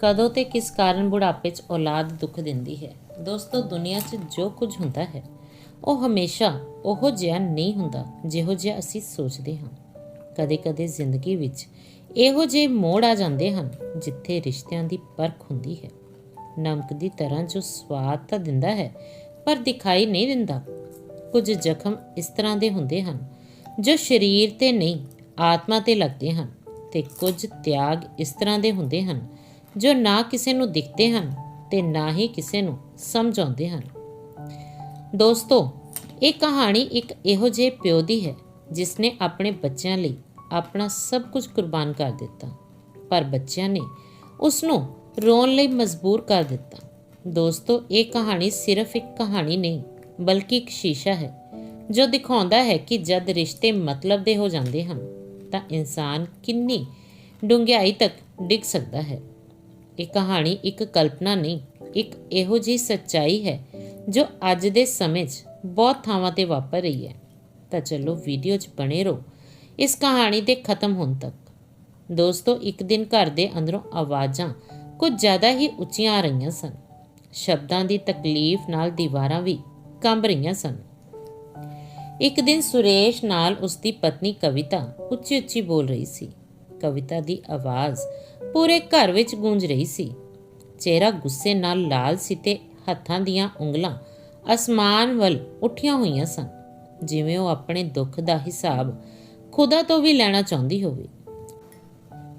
ਕਦੋਂ ਤੇ ਕਿਸ ਕਾਰਨ ਬੁਢਾਪੇ 'ਚ ਔਲਾਦ ਦੁੱਖ ਦਿੰਦੀ ਹੈ? ਦੋਸਤੋ, ਦੁਨੀਆ 'ਚ ਜੋ ਕੁਝ ਹੁੰਦਾ ਹੈ, ਉਹ ਹਮੇਸ਼ਾ ਉਹੋ ਜਿਹਾ ਨਹੀਂ ਹੁੰਦਾ ਜਿਹੋ ਜਿਹਾ ਅਸੀਂ ਸੋਚਦੇ ਹਾਂ। ਕਦੇ-ਕਦੇ ਜ਼ਿੰਦਗੀ ਵਿੱਚ ਇਹੋ ਜਿਹੇ ਮੋੜ ਆ ਜਾਂਦੇ ਹਨ ਜਿੱਥੇ ਰਿਸ਼ਤਿਆਂ ਦੀ ਪਰਖ ਹੁੰਦੀ ਹੈ। ਨਮਕ ਦੀ ਤਰ੍ਹਾਂ ਜੋ ਸਵਾਦ ਤਾਂ ਦਿੰਦਾ ਹੈ, ਪਰ ਦਿਖਾਈ ਨਹੀਂ ਦਿੰਦਾ। ਕੁਝ ਜ਼ਖਮ ਇਸ ਤਰ੍ਹਾਂ ਦੇ ਹੁੰਦੇ ਹਨ ਜੋ ਸਰੀਰ ਤੇ ਨਹੀਂ, ਆਤਮਾ ਤੇ ਲੱਗਦੇ ਹਨ ਤੇ ਕੁਝ ਤਿਆਗ ਇਸ ਤਰ੍ਹਾਂ ਦੇ ਹੁੰਦੇ ਹਨ ਜੋ ਨਾ ਕਿਸੇ ਨੂੰ ਦਿਖਦੇ ਹਨ ਤੇ ਨਾ ਹੀ ਕਿਸੇ ਨੂੰ ਸਮਝ ਆਉਂਦੇ ਹਨ। ਦੋਸਤੋ, ਇਹ ਕਹਾਣੀ ਇੱਕ ਇਹੋ ਜਿਹੇ ਪਿਓ ਦੀ ਹੈ ਜਿਸ ਨੇ ਆਪਣੇ ਬੱਚਿਆਂ ਲਈ ਆਪਣਾ ਸਭ ਕੁਝ ਕੁਰਬਾਨ ਕਰ ਦਿੱਤਾ, ਪਰ ਬੱਚਿਆਂ ਨੇ ਉਸ ਨੂੰ ਰੋਣ ਲਈ ਮਜਬੂਰ ਕਰ ਦਿੱਤਾ। ਦੋਸਤੋ, ਇਹ ਕਹਾਣੀ ਸਿਰਫ ਇੱਕ ਕਹਾਣੀ ਨਹੀਂ, ਬਲਕਿ ਇੱਕ ਸ਼ੀਸ਼ਾ ਹੈ, ਜੋ ਦਿਖਾਉਂਦਾ ਹੈ ਕਿ ਜਦ ਰਿਸ਼ਤੇ ਮਤਲਬ ਦੇ ਹੋ ਜਾਂਦੇ ਹਨ, ਤਾਂ ਇਨਸਾਨ ਕਿੰਨੀ ਡੂੰਘਾਈ ਤੱਕ ਡਿੱਗ ਸਕਦਾ ਹੈ। ਇਹ ਕਹਾਣੀ ਇੱਕ ਕਲਪਨਾ ਨਹੀਂ, ਇੱਕ ਇਹੋ ਜਿਹੀ ਸੱਚਾਈ ਹੈ ਜੋ ਅੱਜ ਦੇ ਸਮੇਂ 'ਚ ਬਹੁਤ ਥਾਵਾਂ ਤੇ ਵਾਪਰ ਰਹੀ ਹੈ। ਤਾਂ ਚਲੋ ਵੀਡੀਓ 'ਚ ਬਣੇ ਰਹੋ। ਇਸ ਕਹਾਣੀ ਦੇ ਖਤਮ ਹੋਣ ਤੱਕ। ਦੋਸਤੋ, ਇੱਕ ਦਿਨ ਘਰ ਦੇ ਅੰਦਰੋਂ ਆਵਾਜ਼ਾਂ ਕੁਝ ਜ਼ਿਆਦਾ ਹੀ ਉੱਚੀਆਂ ਆ ਰਹੀਆਂ ਸਨ। ਸ਼ਬਦਾਂ ਦੀ ਤਕਲੀਫ ਨਾਲ ਦੀਵਾਰਾਂ ਵੀ ਕੰਬ ਰਹੀਆਂ ਸਨ। ਇੱਕ ਦਿਨ ਸੁਰੇਸ਼ ਨਾਲ ਉਸ ਦੀ ਪਤਨੀ ਕਵਿਤਾ ਉੱਚੀ ਉੱਚੀ ਬੋਲ ਰਹੀ ਸੀ। ਕਵਿਤਾ ਦੀ ਆਵਾਜ਼ ਪੂਰੇ ਘਰ ਵਿੱਚ ਗੂੰਜ ਰਹੀ ਸੀ। ਚਿਹਰਾ ਗੁੱਸੇ ਨਾਲ ਲਾਲ ਸੀ ਤੇ ਹੱਥਾਂ ਦੀਆਂ ਉਂਗਲਾਂ ਅਸਮਾਨ ਵੱਲ ਉੱਠੀਆਂ ਹੋਈਆਂ ਸਨ। ਜਿਵੇਂ ਉਹ ਆਪਣੇ ਦੁੱਖ ਦਾ ਹਿਸਾਬ ਖੁਦਾ ਤੋਂ ਵੀ ਲੈਣਾ ਚਾਹੁੰਦੀ ਹੋਵੇ।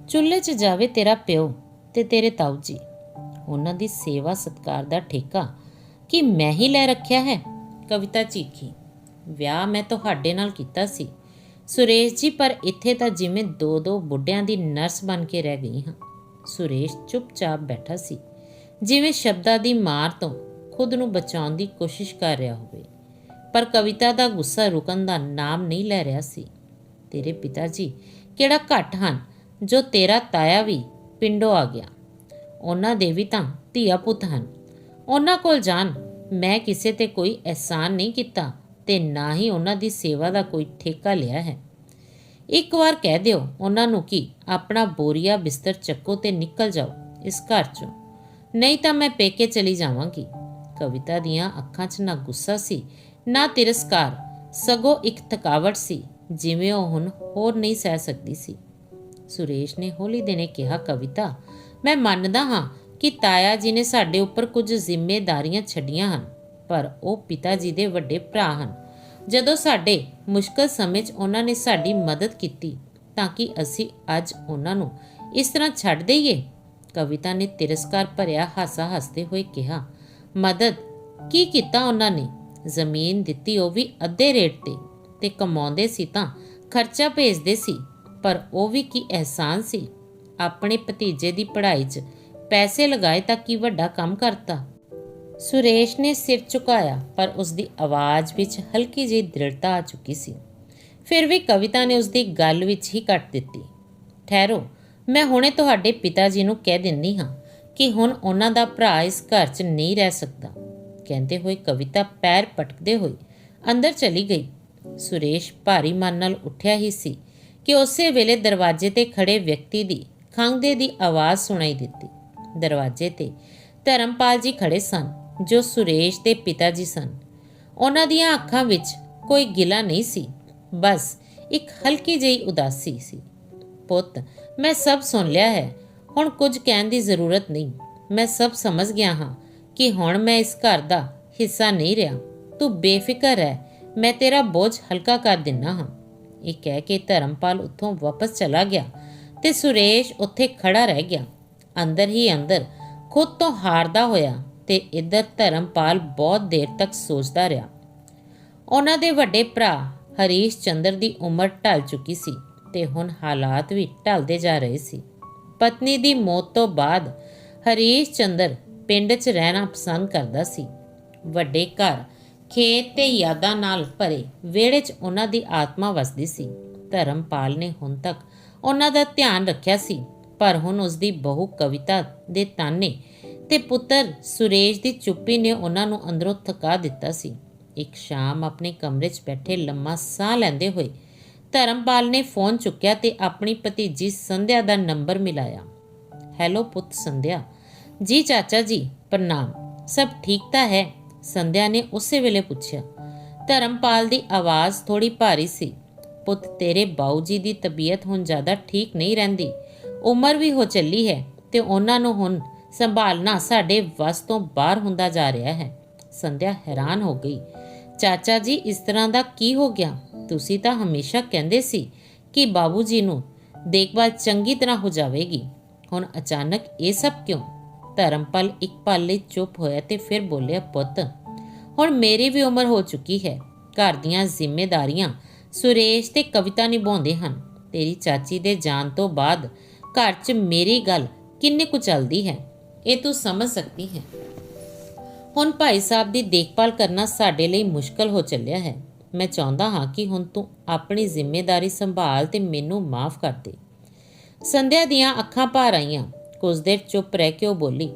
ਚੁੱਲ੍ਹੇ 'ਚ ਜਾਵੇ ਤੇਰਾ ਪਿਓ ਤੇ ਤੇਰੇ ਤਾਊ ਜੀ ਉਹਨਾਂ ਦੀ ਸੇਵਾ ਸਤਕਾਰ ਦਾ ਠੇਕਾ ਕੀ ਮੈਂ ਹੀ ਲੈ ਰੱਖਿਆ ਹੈ? ਕਵਿਤਾ ਚੀਖੀ। ਵਿਆਹ ਮੈਂ ਤੁਹਾਡੇ ਨਾਲ ਕੀਤਾ ਸੀ। ਸੁਰੇਸ਼ ਜੀ, ਪਰ ਇੱਥੇ ਤਾਂ ਜਿਵੇਂ ਦੋ ਦੋ ਬੁੱਢਿਆਂ ਦੀ ਨਰਸ ਬਣ ਕੇ ਰਹਿ ਗਈ ਹਾਂ। ਸੁਰੇਸ਼ ਚੁੱਪਚਾਪ ਬੈਠਾ ਸੀ। ਜਿਵੇਂ ਸ਼ਬਦਾਂ ਦੀ ਮਾਰ ਤੋਂ ਖੁਦ ਨੂੰ ਬਚਾਉਣ ਦੀ ਕੋਸ਼ਿਸ਼ ਕਰ ਰਿਹਾ ਹੋਵੇ, ਪਰ ਕਵਿਤਾ ਦਾ ਗੁੱਸਾ ਰੁਕਣ ਦਾ ਨਾਮ ਨਹੀਂ ਲੈ ਰਿਹਾ ਸੀ। ਤੇਰੇ ਪਿਤਾ ਜੀ, ਕਿਹੜਾ ਘੱਟ ਹਨ? ਜੋ ਤੇਰਾ ਤਾਇਆ ਵੀ ਪਿੰਡੋਂ ਆ ਗਿਆ। ਉਹਨਾਂ ਦੇ ਵੀ ਤਾਂ ਧੀਆ ਪੁੱਤ ਹਨ। ਉਹਨਾਂ ਕੋਲ ਜਾਣ, ਮੈਂ ਕਿਸੇ ਤੇ ਕੋਈ ਅਹਿਸਾਨ ਨਹੀਂ ਕੀਤਾ। ਤੇ ਨਾ ਹੀ ਉਹਨਾਂ ਦੀ ਸੇਵਾ ਦਾ ਕੋਈ ਠੇਕਾ ਲਿਆ ਹੈ। ਇੱਕ ਵਾਰ ਕਹਿ ਦਿਓ ਉਹਨਾਂ ਨੂੰ ਕਿ ਆਪਣਾ ਬੋਰੀਆ ਬਿਸਤਰ ਚੱਕੋ ਤੇ ਨਿਕਲ ਜਾਓ ਇਸ ਘਰ ਚੋਂ। ਨਹੀਂ ਤਾਂ ਮੈਂ ਪੇਕੇ ਚਲੀ ਜਾਵਾਂਗੀ। ਕਵਿਤਾ ਦੀਆਂ ਅੱਖਾਂ 'ਚ ਨਾ ਗੁੱਸਾ ਸੀ, ਨਾ ਤਿਰਸਕਾਰ, ਸਗੋਂ ਇੱਕ ਥਕਾਵਟ ਸੀ, ਜਿਵੇਂ ਉਹ ਹੁਣ ਹੋਰ ਨਹੀਂ ਸਹਿ ਸਕਦੀ ਸੀ। ਸੁਰੇਸ਼ ਨੇ ਹੌਲੀ ਦਿਨੇ ਕਿਹਾ, ਕਵਿਤਾ, ਮੈਂ ਮੰਨਦਾ ਹਾਂ ਕਿ ਤਾਇਆ ਜੀ ਨੇ ਸਾਡੇ ਉੱਪਰ ਕੁਝ ਜ਼ਿੰਮੇਵਾਰੀਆਂ ਛੱਡੀਆਂ ਹਨ। ਪਰ ਉਹ ਪਿਤਾ ਜੀ ਦੇ ਵੱਡੇ ਭਰਾ ਹਨ। ਜਦੋਂ ਸਾਡੇ ਮੁਸ਼ਕਲ ਸਮੇਂ 'ਚ ਉਹਨਾਂ ਨੇ ਸਾਡੀ ਮਦਦ ਕੀਤੀ, ਤਾਂ ਕਿ ਅਸੀਂ ਅੱਜ ਉਹਨਾਂ ਨੂੰ ਇਸ ਤਰ੍ਹਾਂ ਛੱਡ ਦਈਏ? ਕਵਿਤਾ ਨੇ ਤਿਰਸਕਾਰ ਭਰਿਆ ਹਾਸਾ ਹੱਸਦੇ ਹੋਏ ਕਿਹਾ, ਮਦਦ ਕੀ ਕੀਤਾ ਉਹਨਾਂ ਨੇ? ਜ਼ਮੀਨ ਦਿੱਤੀ ਉਹ ਵੀ ਅੱਧੇ ਰੇਟ ਤੇ ਤੇ ਕਮਾਉਂਦੇ ਸੀ ਤਾਂ ਖਰਚਾ ਭੇਜਦੇ ਸੀ, ਪਰ ਉਹ ਵੀ ਕੀ ਅਹਿਸਾਨ ਸੀ? ਆਪਣੇ ਭਤੀਜੇ ਦੀ ਪੜ੍ਹਾਈ 'ਚ ਪੈਸੇ ਲਗਾਏ ਤਾਂ ਕੀ ਵੱਡਾ ਕੰਮ ਕਰਤਾ? ਸੁਰੇਸ਼ ਨੇ ਸਿਰ ਝੁਕਾਇਆ, ਪਰ ਉਸ ਦੀ ਆਵਾਜ਼ ਵਿੱਚ ਹਲਕੀ ਜਿਹੀ ਦ੍ਰਿੜਤਾ ਆ ਚੁੱਕੀ ਸੀ। ਫਿਰ ਵੀ ਕਵਿਤਾ ਨੇ ਉਸ ਦੀ ਗੱਲ ਵਿੱਚ ਹੀ ਕੱਟ ਦਿੱਤੀ। ਠਹਿਰੋ, ਮੈਂ ਹੁਣੇ ਤੁਹਾਡੇ ਪਿਤਾ ਜੀ ਨੂੰ ਕਹਿ ਦਿੰਦੀ ਹਾਂ ਕਿ ਹੁਣ ਉਹਨਾਂ ਦਾ ਭਰਾ ਇਸ ਘਰ 'ਚ ਨਹੀਂ ਰਹਿ ਸਕਦਾ। ਕਹਿੰਦੇ ਹੋਏ ਕਵਿਤਾ ਪੈਰ ਪਟਕਦੇ ਹੋਏ ਅੰਦਰ ਚਲੀ ਗਈ। ਸੁਰੇਸ਼ ਭਾਰੀ ਮਨ ਨਾਲ ਉੱਠਿਆ ਹੀ ਸੀ ਕਿ ਉਸੇ ਵੇਲੇ ਦਰਵਾਜ਼ੇ ਤੇ ਖੜੇ ਵਿਅਕਤੀ ਦੀ ਖੰਘਦੇ ਦੀ ਆਵਾਜ਼ ਸੁਣਾਈ ਦਿੱਤੀ। ਦਰਵਾਜ਼ੇ ਤੇ ਧਰਮਪਾਲ ਜੀ ਖੜੇ ਸਨ। ਜੋ ਸੁਰੇਸ਼ ਦੇ ਪਿਤਾ ਜੀ ਸਨ। ਉਹਨਾਂ ਦੀਆਂ ਅੱਖਾਂ ਵਿੱਚ ਕੋਈ ਗਿਲਾ ਨਹੀਂ ਸੀ। ਬਸ ਇੱਕ ਹਲਕੀ ਜਿਹੀ ਉਦਾਸੀ ਸੀ। ਪੁੱਤ, ਮੈਂ ਸਭ ਸੁਣ ਲਿਆ ਹੈ। ਹੁਣ ਕੁਝ ਕਹਿਣ ਦੀ ਜ਼ਰੂਰਤ ਨਹੀਂ। ਮੈਂ ਸਭ ਸਮਝ ਗਿਆ ਹਾਂ ਕਿ ਹੁਣ ਮੈਂ ਇਸ ਘਰ ਦਾ ਹਿੱਸਾ ਨਹੀਂ ਰਿਹਾ। ਤੂੰ ਬੇਫਿਕਰ ਹੈ ਮੈਂ ਤੇਰਾ ਬੋਝ ਹਲਕਾ ਕਰ ਦਿੰਨਾ ਹਾਂ। ਇਹ ਕਹਿ ਕੇ ਧਰਮਪਾਲ ਉੱਥੋਂ ਵਾਪਸ ਚਲਾ ਗਿਆ ਤੇ ਸੁਰੇਸ਼ ਉੱਥੇ ਖੜਾ ਰਹਿ ਗਿਆ। ਅੰਦਰ ਹੀ ਅੰਦਰ ਖੁਦ ਤੋਂ ਹਾਰਦਾ ਹੋਇਆ ਤੇ ਇੱਧਰ ਧਰਮਪਾਲ ਬਹੁਤ ਦੇਰ ਤੱਕ ਸੋਚਦਾ ਰਿਹਾ। ਉਹਨਾਂ ਦੇ ਵੱਡੇ ਭਰਾ ਹਰੀਸ਼ ਚੰਦਰ ਦੀ ਉਮਰ ਢਲ ਚੁੱਕੀ ਸੀ ਤੇ ਹੁਣ ਹਾਲਾਤ ਵੀ ਢਲਦੇ ਜਾ ਰਹੇ ਸੀ। ਪਤਨੀ ਦੀ ਮੌਤ ਤੋਂ ਬਾਅਦ ਹਰੀਸ਼ ਚੰਦਰ ਪਿੰਡ 'ਚ ਰਹਿਣਾ ਪਸੰਦ ਕਰਦਾ ਸੀ। ਵੱਡੇ ਘਰ, ਖੇਤ ਤੇ ਯਾਦਾਂ ਨਾਲ ਭਰੇ ਵਿਹੜੇ 'ਚ ਉਹਨਾਂ ਦੀ ਆਤਮਾ ਵਸਦੀ ਸੀ। ਧਰਮਪਾਲ ਨੇ ਹੁਣ ਤੱਕ ਉਹਨਾਂ ਦਾ ਧਿਆਨ ਰੱਖਿਆ ਸੀ, ਪਰ ਹੁਣ ਉਸ ਦੀ ਬਹੂ ਕਵਿਤਾ ਦੇ ਤਾਨੇ ਤੇ ਪੁੱਤਰ ਸੁਰੇਸ਼ ਦੀ ਚੁੱਪੀ ਨੇ ਉਹਨਾਂ ਨੂੰ ਅੰਦਰੋਂ ਥਕਾ ਦਿੱਤਾ ਸੀ। ਇੱਕ ਸ਼ਾਮ ਆਪਣੇ ਕਮਰੇ 'ਚ ਬੈਠੇ ਲੰਮਾ ਸਾਹ ਲੈਂਦੇ ਹੋਏ ਧਰਮਪਾਲ ਨੇ ਫੋਨ ਚੁੱਕਿਆ ਤੇ ਆਪਣੀ ਭਤੀਜੀ ਸੰਧਿਆ ਦਾ ਨੰਬਰ ਮਿਲਾਇਆ। ਹੈਲੋ ਪੁੱਤ ਸੰਧਿਆ। ਜੀ ਚਾਚਾ ਜੀ, ਪ੍ਰਣਾਮ। ਸਭ ਠੀਕ ਤਾਂ ਹੈ? ਸੰਧਿਆ ਨੇ ਉਸੇ ਵੇਲੇ ਪੁੱਛਿਆ। ਧਰਮਪਾਲ ਦੀ ਆਵਾਜ਼ ਥੋੜੀ ਭਾਰੀ ਸੀ। ਪੁੱਤ, ਤੇਰੇ ਬਾਊ ਜੀ ਦੀ ਤਬੀਅਤ ਹੁਣ ਜ਼ਿਆਦਾ ਠੀਕ ਨਹੀਂ ਰਹਿੰਦੀ। ਉਮਰ ਵੀ ਹੋ ਚੱਲੀ ਹੈ ਤੇ ਉਹਨਾਂ ਨੂੰ ਹੁਣ ਸੰਭਾਲਣਾ ਸਾਡੇ ਵਸ ਤੋਂ ਬਾਹਰ ਹੁੰਦਾ ਜਾ ਰਿਹਾ ਹੈ। ਸੰਧਿਆ ਹੈਰਾਨ ਹੋ ਗਈ। ਚਾਚਾ ਜੀ, ਇਸ ਤਰ੍ਹਾਂ ਦਾ ਕੀ ਹੋ ਗਿਆ? ਤੁਸੀਂ ਤਾਂ ਹਮੇਸ਼ਾ ਕਹਿੰਦੇ ਸੀ ਕਿ ਬਾਬੂ ਜੀ ਨੂੰ ਦੇਖਭਾਲ ਚੰਗੀ ਤਰ੍ਹਾਂ ਹੋ ਜਾਵੇਗੀ। ਹੁਣ ਅਚਾਨਕ ਇਹ ਸਭ ਕਿਉਂ? ਧਰਮਪਾਲ ਇੱਕ ਪਲ ਲਈ ਚੁੱਪ ਹੋਇਆ ਤੇ ਫਿਰ ਬੋਲਿਆ, ਪੁੱਤ, ਹੁਣ ਮੇਰੀ ਵੀ ਉਮਰ ਹੋ ਚੁੱਕੀ ਹੈ। ਘਰ ਦੀਆਂ ਜ਼ਿੰਮੇਵਾਰੀਆਂ ਸੁਰੇਸ਼ ਤੇ ਕਵਿਤਾ ਨਿਭਾਉਂਦੇ ਹਨ। ਤੇਰੀ ਚਾਚੀ ਦੇ ਜਾਣ ਤੋਂ ਬਾਅਦ ਘਰ 'ਚ ਮੇਰੀ ਗੱਲ ਕਿੰਨੇ ਕੁ ਚੱਲਦੀ ਹੈ? ਇਹ ਤੂੰ ਸਮਝ ਸਕਦੀ ਹੈ। ਹੁਣ ਭਾਈ ਸਾਹਿਬ ਦੀ ਦੇਖਭਾਲ ਕਰਨਾ ਸਾਡੇ ਲਈ ਮੁਸ਼ਕਲ ਹੋ ਚੱਲਿਆ ਹੈ। ਮੈਂ ਚਾਹੁੰਦਾ ਹਾਂ ਕਿ ਹੁਣ ਤੂੰ ਆਪਣੀ ਜ਼ਿੰਮੇਵਾਰੀ ਸੰਭਾਲ ਤੇ ਮੈਨੂੰ ਮਾਫ ਕਰ ਦੇ। ਸੰਧਿਆ ਦੀਆਂ ਅੱਖਾਂ ਭਰ ਆਈਆਂ। ਕੁਝ ਦੇਰ ਚੁੱਪ ਰਹਿ ਕੇ ਉਹ ਬੋਲੀ,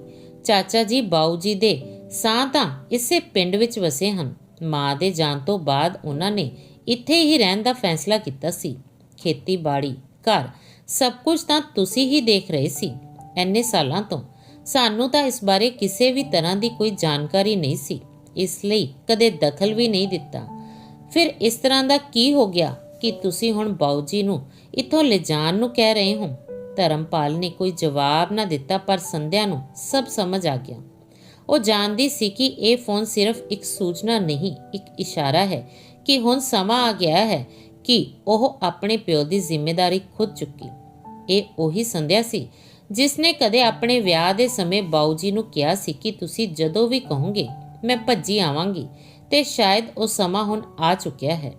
ਚਾਚਾ ਜੀ, ਬਾਊ ਜੀ ਦੇ ਸਾਂ ਤਾਂ ਇਸੇ ਪਿੰਡ ਵਿੱਚ ਵਸੇ ਹਨ। ਮਾਂ ਦੇ ਜਾਣ ਤੋਂ ਬਾਅਦ ਉਹਨਾਂ ਨੇ ਇੱਥੇ ਹੀ ਰਹਿਣ ਦਾ ਫੈਸਲਾ ਕੀਤਾ ਸੀ। ਖੇਤੀਬਾੜੀ, ਘਰ, ਸਭ ਕੁਝ ਤਾਂ ਤੁਸੀਂ ਹੀ ਦੇਖ ਰਹੇ ਸੀ। ਐਨੇ ਸਾਲਾਂ ਤੋਂ ਸਾਨੂੰ ਤਾਂ ਇਸ ਬਾਰੇ ਕਿਸੇ ਵੀ ਤਰ੍ਹਾਂ ਦੀ ਕੋਈ ਜਾਣਕਾਰੀ ਨਹੀਂ ਸੀ। ਇਸ ਲਈ ਕਦੇ ਦਖਲ ਵੀ ਨਹੀਂ ਦਿੱਤਾ। ਫਿਰ ਇਸ ਤਰ੍ਹਾਂ ਦਾ ਕੀ ਹੋ ਗਿਆ ਕਿ ਤੁਸੀਂ ਹੁਣ ਬਾਊ ਜੀ ਨੂੰ ਇੱਥੋਂ ਲਿਜਾਣ ਨੂੰ ਕਹਿ ਰਹੇ ਹੋ? ਧਰਮਪਾਲ ਨੇ ਕੋਈ ਜਵਾਬ ਨਾ ਦਿੱਤਾ, ਪਰ ਸੰਧਿਆ ਨੂੰ ਸਭ ਸਮਝ ਆ ਗਿਆ। ਉਹ ਜਾਣਦੀ ਸੀ ਕਿ ਇਹ ਫੋਨ ਸਿਰਫ ਇੱਕ ਸੂਚਨਾ ਨਹੀਂ, ਇੱਕ ਇਸ਼ਾਰਾ ਹੈ ਕਿ ਹੁਣ ਸਮਾਂ ਆ ਗਿਆ ਹੈ ਕਿ ਉਹ ਆਪਣੇ ਪਿਓ ਦੀ ਜ਼ਿੰਮੇਵਾਰੀ ਖੁਦ ਚੁੱਕੀ। ਇਹ ਉਹੀ ਸੰਧਿਆ ਸੀ ਜਿਸ ਨੇ ਕਦੇ ਆਪਣੇ ਵਿਆਹ ਦੇ ਸਮੇਂ ਬਾਊ ਜੀ ਨੂੰ ਕਿਹਾ ਸੀ ਕਿ ਤੁਸੀਂ ਜਦੋਂ ਵੀ ਕਹੋਗੇ, ਮੈਂ ਭੱਜੀ ਆਵਾਂਗੀ ਤੇ ਸ਼ਾਇਦ ਉਹ ਸਮਾਂ ਹੁਣ ਆ ਚੁੱਕਿਆ ਹੈ।